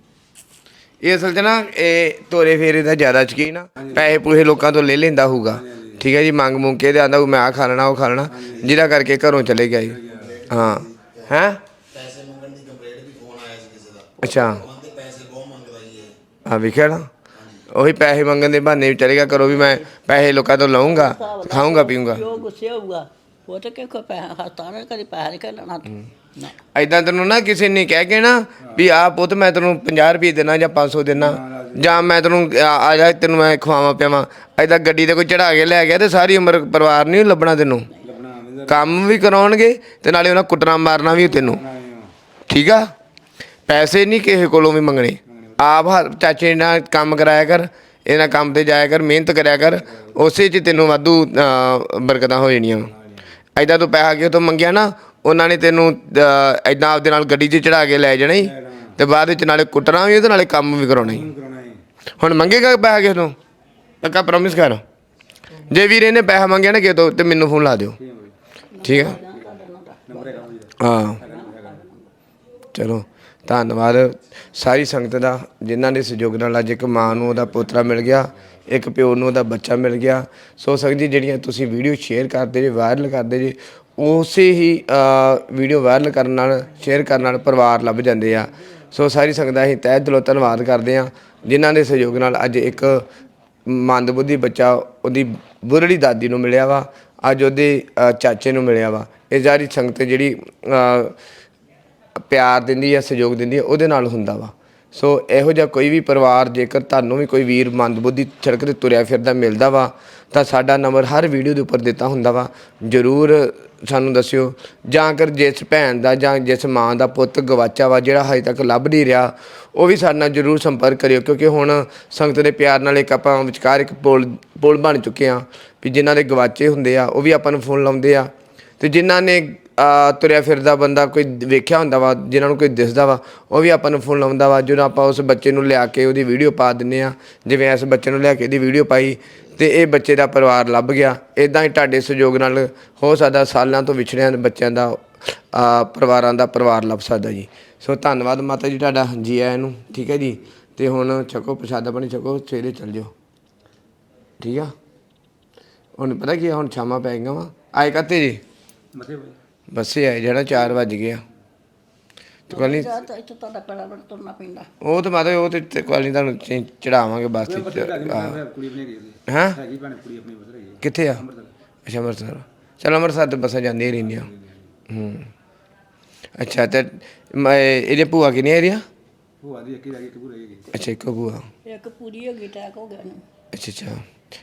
ਇਹ ਅਸਲ 'ਚ ਨਾ ਇਹ ਤੋਰੇ ਫੇਰੇ ਦਾ ਜ਼ਿਆਦਾ ਸ਼ਕੀਨ ਆ ਪੈਸੇ ਪੂਸੇ ਲੋਕਾਂ ਤੋਂ ਲੈ ਲੈਂਦਾ ਹੋਊਗਾ। ਠੀਕ ਹੈ ਜੀ ਮੰਗ ਮੁੰਗ ਕੇ ਤੇ ਆਂਦਾ ਮੈਂ ਆ ਖਾ ਲੈਣਾ ਉਹ ਖਾ ਲੈਣਾ ਜਿਹਦਾ ਕਰਕੇ ਘਰੋਂ ਚਲੇ ਗਿਆ ਜੀ ਹਾਂ। ਹੈ? ਪੈਸੇ ਮੰਗਣ ਦੀ ਕੰਪਲੇਂਟ ਵੀ ਫੋਨ ਆਇਆ ਸੀ ਕਿਸੇ ਦਾ। ਅੱਛਾ। ਉਹਦੇ ਪੈਸੇ ਬਹੁਤ ਮੰਗਦਾ ਜੀ ਇਹ। ਆ ਵੇਖਿਆ ਨਾ। ਉਹੀ ਪੈਸੇ ਮੰਗਣ ਦੇ ਬਹਾਨੇ ਵੀ ਚਲੇਗਾ ਕਰੋ ਵੀ ਮੈਂ ਪੈਸੇ ਲੋਕਾਂ ਤੋਂ ਲਵਾਂਗਾ ਖਾਊਂਗਾ ਪੀਊਂਗਾ। ਜੋ ਗੁੱਸੇ ਹੋਊਗਾ ਉਹ ਤਾਂ ਕਿ ਕੋ ਪੈਸਾ ਹੱਥਾਂ ਨਾਲ ਕਦੀ ਪੈਸਾ ਨਹੀਂ ਲੈਣਾ ਨਾ। ਐਦਾਂ ਤੈਨੂੰ ਨਾ ਕਿਸੇ ਨੇ ਕਹਿ ਕੇ ਨਾ ਵੀ ਆ ਪੁੱਤ ਮੈਂ ਤੈਨੂੰ 50 ਰੁਪਏ ਦੇਣਾ ਜਾਂ 500 ਦੇਣਾ ਜਾਂ ਮੈਂ ਤੈਨੂੰ ਆ ਆ ਜਾ ਤੈਨੂੰ ਮੈਂ ਖਵਾਵਾਂ ਪਿਆਵਾਂ। ਐਦਾਂ ਗੱਡੀ ਤੇ ਕੋਈ ਚੜਾ ਕੇ ਲੈ ਗਿਆ ਤੇ ਸਾਰੀ ਉਮਰ ਪਰਿਵਾਰ ਨਹੀਂ ਲੱਭਣਾ ਤੈਨੂੰ। ਕੰਮ ਵੀ ਕਰਾਉਣਗੇ ਤੇ ਨਾਲੇ ਉਹਨਾਂ ਕੁੱਟਣਾ ਮਾਰਨਾ ਵੀ ਤੈਨੂੰ। ਠੀਕ ਆ? ਪੈਸੇ ਨਹੀਂ ਕਿਸੇ ਕੋਲੋਂ ਵੀ ਮੰਗਣੇ। ਆਪ ਹਰ ਚਾਚੇ ਨਾਲ ਕੰਮ ਕਰਾਇਆ ਕਰ ਇਹਨਾਂ ਕੰਮ ਤੇ ਜਾਇਆ ਕਰ ਮਿਹਨਤ ਕਰਿਆ ਕਰ ਉਸੇ 'ਚ ਤੈਨੂੰ ਵਾਧੂ ਅਹ, ਬਰਕਤਾਂ ਹੋ ਜਾਣੀਆਂ। ਐਦਾਂ ਤੂੰ ਪੈਸਾ ਕਿਉਂ ਤੋਂ ਮੰਗਿਆ ਨਾ? ਉਹਨਾਂ ਨੇ ਤੈਨੂੰ ਐਦਾਂ ਆਪਦੇ ਨਾਲ ਗੱਡੀ 'ਚ ਚੜਾ ਕੇ ਲੈ ਜਾਣਾ ਹੀ ਤੇ ਬਾਅਦ ਵਿੱਚ ਨਾਲੇ ਕੁੱਟਣਾ ਵੀ ਤੇ ਨਾਲੇ ਕੰਮ ਵੀ ਕਰਾਉਣਾ ਹੀ ਕਰਾਉਣਾ ਹੈ ਹੁਣ ਮੰਗੇਗਾ ਪੈਸਾ ਕਿਸੇ ਤੋਂ ਪੱਕਾ ਪ੍ਰੋਮਿਸ ਕਰ। ਜੇ ਵੀਰੇ ਨੇ ਪੈਸਾ ਮੰਗਿਆ ਨਾ ਕਿਸੇ ਤੋਂ ਤੇ ਮੈਨੂੰ ਫੋਨ ਲਾ ਦਿਓ। ਠੀਕ ਆ ਹਾਂ। ਚਲੋ। ਧੰਨਵਾਦ। ਸਾਰੀ ਸੰਗਤ ਦਾ, ਜਿਨ੍ਹਾਂ ਦੇ ਸਹਿਯੋਗ ਨਾਲ ਅੱਜ ਇੱਕ ਮਾਂ ਨੂੰ ਉਹਦਾ ਪੋਤਰਾ ਮਿਲ ਗਿਆ, ਇੱਕ ਪਿਓ ਨੂੰ ਉਹਦਾ ਬੱਚਾ ਮਿਲ ਗਿਆ। ਸੋ ਸੰਗਤ ਜੀ, ਜਿਹੜੀਆਂ ਤੁਸੀਂ ਵੀਡੀਓ ਸ਼ੇਅਰ ਕਰਦੇ ਜੇ, ਵਾਇਰਲ ਕਰਦੇ ਜੇ, ਉਸੇ ਹੀ ਵੀਡੀਓ ਵਾਇਰਲ ਕਰਨ ਨਾਲ, ਸ਼ੇਅਰ ਕਰਨ ਨਾਲ ਪਰਿਵਾਰ ਲੱਭ ਜਾਂਦੇ ਆ। ਸੋ ਸਾਰੀ ਸੰਗਤ ਦਾ ਅਸੀਂ ਤਹਿ ਦਿਲੋਂ ਧੰਨਵਾਦ ਕਰਦੇ ਆ ਜਿਨ੍ਹਾਂ ਦੇ ਸਹਿਯੋਗ ਨਾਲ ਅੱਜ ਇੱਕ ਮੰਦਬੁੱਧੀ ਬੱਚਾ ਉਹਦੀ ਬੁਰੜੀ ਦਾਦੀ ਨੂੰ ਮਿਲਿਆ ਵਾ, ਅੱਜ ਉਹਦੇ ਚਾਚੇ ਨੂੰ ਮਿਲਿਆ ਵਾ। ਇਹ ਸਾਰੀ ਸੰਗਤ ਜਿਹੜੀ ਪਿਆਰ ਦਿੰਦੀ ਹੈ ਸਹਿਯੋਗ ਦਿੰਦੀ ਹੈ ਉਹਦੇ ਨਾਲ ਹੁੰਦਾ ਵਾ। ਸੋ ਇਹੋ ਜਿਹਾ ਕੋਈ ਵੀ ਪਰਿਵਾਰ, ਜੇਕਰ ਤੁਹਾਨੂੰ ਵੀ ਕੋਈ ਵੀਰ ਮੰਦਬੁੱਧੀ ਸੜਕ ਤੇ ਤੁਰਿਆ ਫਿਰਦਾ ਮਿਲਦਾ ਵਾ, ਤਾਂ ਸਾਡਾ ਨੰਬਰ ਹਰ ਵੀਡੀਓ ਦੇ ਉੱਪਰ ਦਿੱਤਾ ਹੁੰਦਾ ਵਾ। ਜਰੂਰ ਸਾਨੂੰ ਦੱਸਿਓ। ਜਾਂ ਕਰ ਜਿਸ ਭੈਣ ਦਾ ਜਾਂ ਜਿਸ ਮਾਂ ਦਾ ਪੁੱਤ ਗਵਾਚਾ ਵਾ, ਜਿਹੜਾ ਹਜੇ ਤੱਕ ਲੱਭ ਨਹੀਂ ਰਿਹਾ, ਉਹ ਵੀ ਸਾਡੇ ਨਾਲ ਜਰੂਰ ਸੰਪਰਕ ਕਰਿਓ, ਕਿਉਂਕਿ ਹੁਣ ਸੰਗਤ ਦੇ ਪਿਆਰ ਨਾਲ ਇੱਕ ਆਪਾਂ ਵਿਚਕਾਰ ਇੱਕ ਪੁਲ ਪੁਲ ਬਣ ਚੁੱਕੇ ਆ, ਵੀ ਜਿਨ੍ਹਾਂ ਦੇ ਗਵਾਚੇ ਹੁੰਦੇ ਆ, ਉਹ ਵੀ ਆਪਾਂ ਨੂੰ ਫੋਨ ਲਾਉਂਦੇ ਆ। ਤੇ ਜਿਨ੍ਹਾਂ ਨੇ ਤੁਰਿਆ ਫਿਰਦਾ ਬੰਦਾ ਕੋਈ ਵੇਖਿਆ ਹੁੰਦਾ ਵਾ ਜਿਨ੍ਹਾਂ ਨੂੰ ਕੋਈ ਦਿਸਦਾ ਵਾ ਉਹ ਵੀ ਆਪਾਂ ਨੂੰ ਫੋਨ ਲਾਉਂਦਾ ਵਾ ਜਦੋਂ ਆਪਾਂ ਉਸ ਬੱਚੇ ਨੂੰ ਲਿਆ ਕੇ ਉਹਦੀ ਵੀਡੀਓ ਪਾ ਦਿੰਨੇ ਆ ਜਿਵੇਂ ਇਸ ਬੱਚੇ ਨੂੰ ਲਿਆ ਕੇ ਇਹਦੀ ਵੀਡੀਓ ਪਾਈ ਤੇ ਇਹ ਬੱਚੇ ਦਾ ਪਰਿਵਾਰ ਲੱਭ ਗਿਆ। ਇਦਾਂ ਹੀ ਤੁਹਾਡੇ ਸਹਿਯੋਗ ਨਾਲ ਹੋ ਸਕਦਾ ਸਾਲਾਂ ਤੋਂ ਵਿਛੜਿਆਂ ਬੱਚਿਆਂ ਦਾ ਪਰਿਵਾਰਾਂ ਦਾ ਪਰਿਵਾਰ ਲੱਭ ਸਕਦਾ ਜੀ। ਸੋ ਧੰਨਵਾਦ ਮਾਤਾ ਜੀ ਤੁਹਾਡਾ ਜੀ ਆਇਆਂ ਨੂੰ ਠੀਕ ਹੈ ਜੀ? ਤੇ ਹੁਣ ਛਕੋ ਪ੍ਰਸ਼ਾਦਾ ਪਾਣੀ ਛਕੋ ਸਵੇਰੇ ਚੱਲ ਜਾਓ। ਠੀਕ ਆ? ਹੁਣ ਪਤਾ ਕੀ ਆ, ਹੁਣ ਸ਼ਾਮਾਂ ਪੈ ਗਈਆਂ ਵਾ। ਆਏ ਕਾਤੇ ਜੀ? ਮਥੇ ਬੱਸੇ ਆਏ ਜਿਹੜਾ 4 ਵਜ ਗਏ ਆ। ਤੇ ਕੋਈ ਨਹੀਂ ਜਾ ਤਾਂ ਇੱਥੇ ਤੁਹਾਡਾ ਪੈੜਾ ਬੜ ਤੁਰਨਾ ਪੈਂਦਾ। ਉਹ ਤਾਂ ਮਾਤਾ ਉਹ ਤੇ ਕੋਈ ਨਹੀਂ ਤੁਹਾਨੂੰ ਚੜਾਵਾਂਗੇ ਬੱਸ ਤੇ ਕੁੜੀ ਬਣੇ ਗਈ ਹਾਂ? ਹੈਗੀ ਭੈਣ ਕੁੜੀ ਆਪਣੀ ਬਸ ਰਹੀ ਕਿੱਥੇ ਆ? ਅੱਛਾ ਅੰਮ੍ਰਿਤਸਰ। ਚਲ ਅੰਮ੍ਰਿਤਸਰ ਤੇ ਬੱਸਾਂ ਜਾਂਦੀਆਂ ਹੀ ਰਹਿੰਦੀਆਂ। ਹੂੰ। ਅੱਛਾ ਤੇ ਮੈਂ ਇਹਦੇ ਭੂਆ ਕਿੰਨੀ ਏਰੀਆ ਭੂਆ ਦੀ ਅੱਕੀ ਰਹਿ ਗਈ ਕਿ ਪੂਰੀ ਗਈ। ਅੱਛਾ ਇੱਕ ਭੂਆ। ਇੱਕ ਪੂਰੀ ਹੋ ਗਈ ਅਟੈਕ ਹੋ ਗਿਆ ਨੂੰ ਅੱਛਾ ਅੱਛਾ।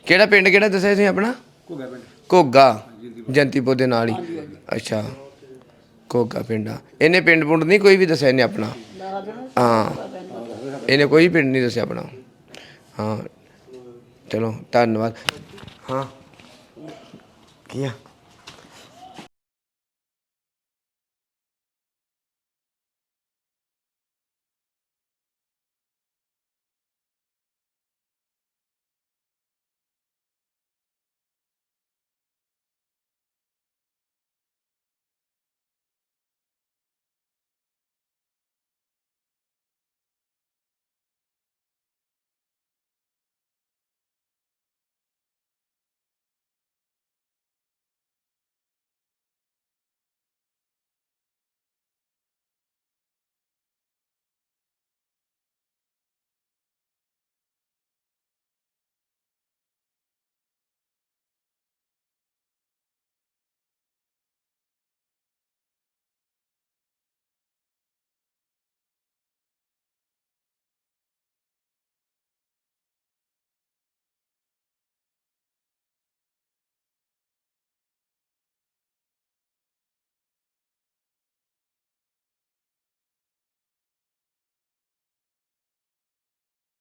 ਕਿਹੜਾ ਪਿੰਡ ਕਿਹੜਾ ਦੱਸਿਆ ਤੁਸੀਂ ਆਪਣਾ? ਗਿਆ ਪਿੰਡ। ਘੋਗਾ ਜੰਤੀਪੁਰ ਦੇ ਨਾਲ ਹੀ। ਅੱਛਾ, ਘੋਗਾ ਪਿੰਡ ਆ। ਇਹਨੇ ਪਿੰਡ ਪੁੰਡ ਨਹੀਂ ਕੋਈ ਵੀ ਦੱਸਿਆ ਇਹਨੇ ਆਪਣਾ? ਹਾਂ, ਇਹਨੇ ਕੋਈ ਪਿੰਡ ਨਹੀਂ ਦੱਸਿਆ ਆਪਣਾ। ਹਾਂ, ਚਲੋ, ਧੰਨਵਾਦ। ਹਾਂ। ਕੀ ਆ?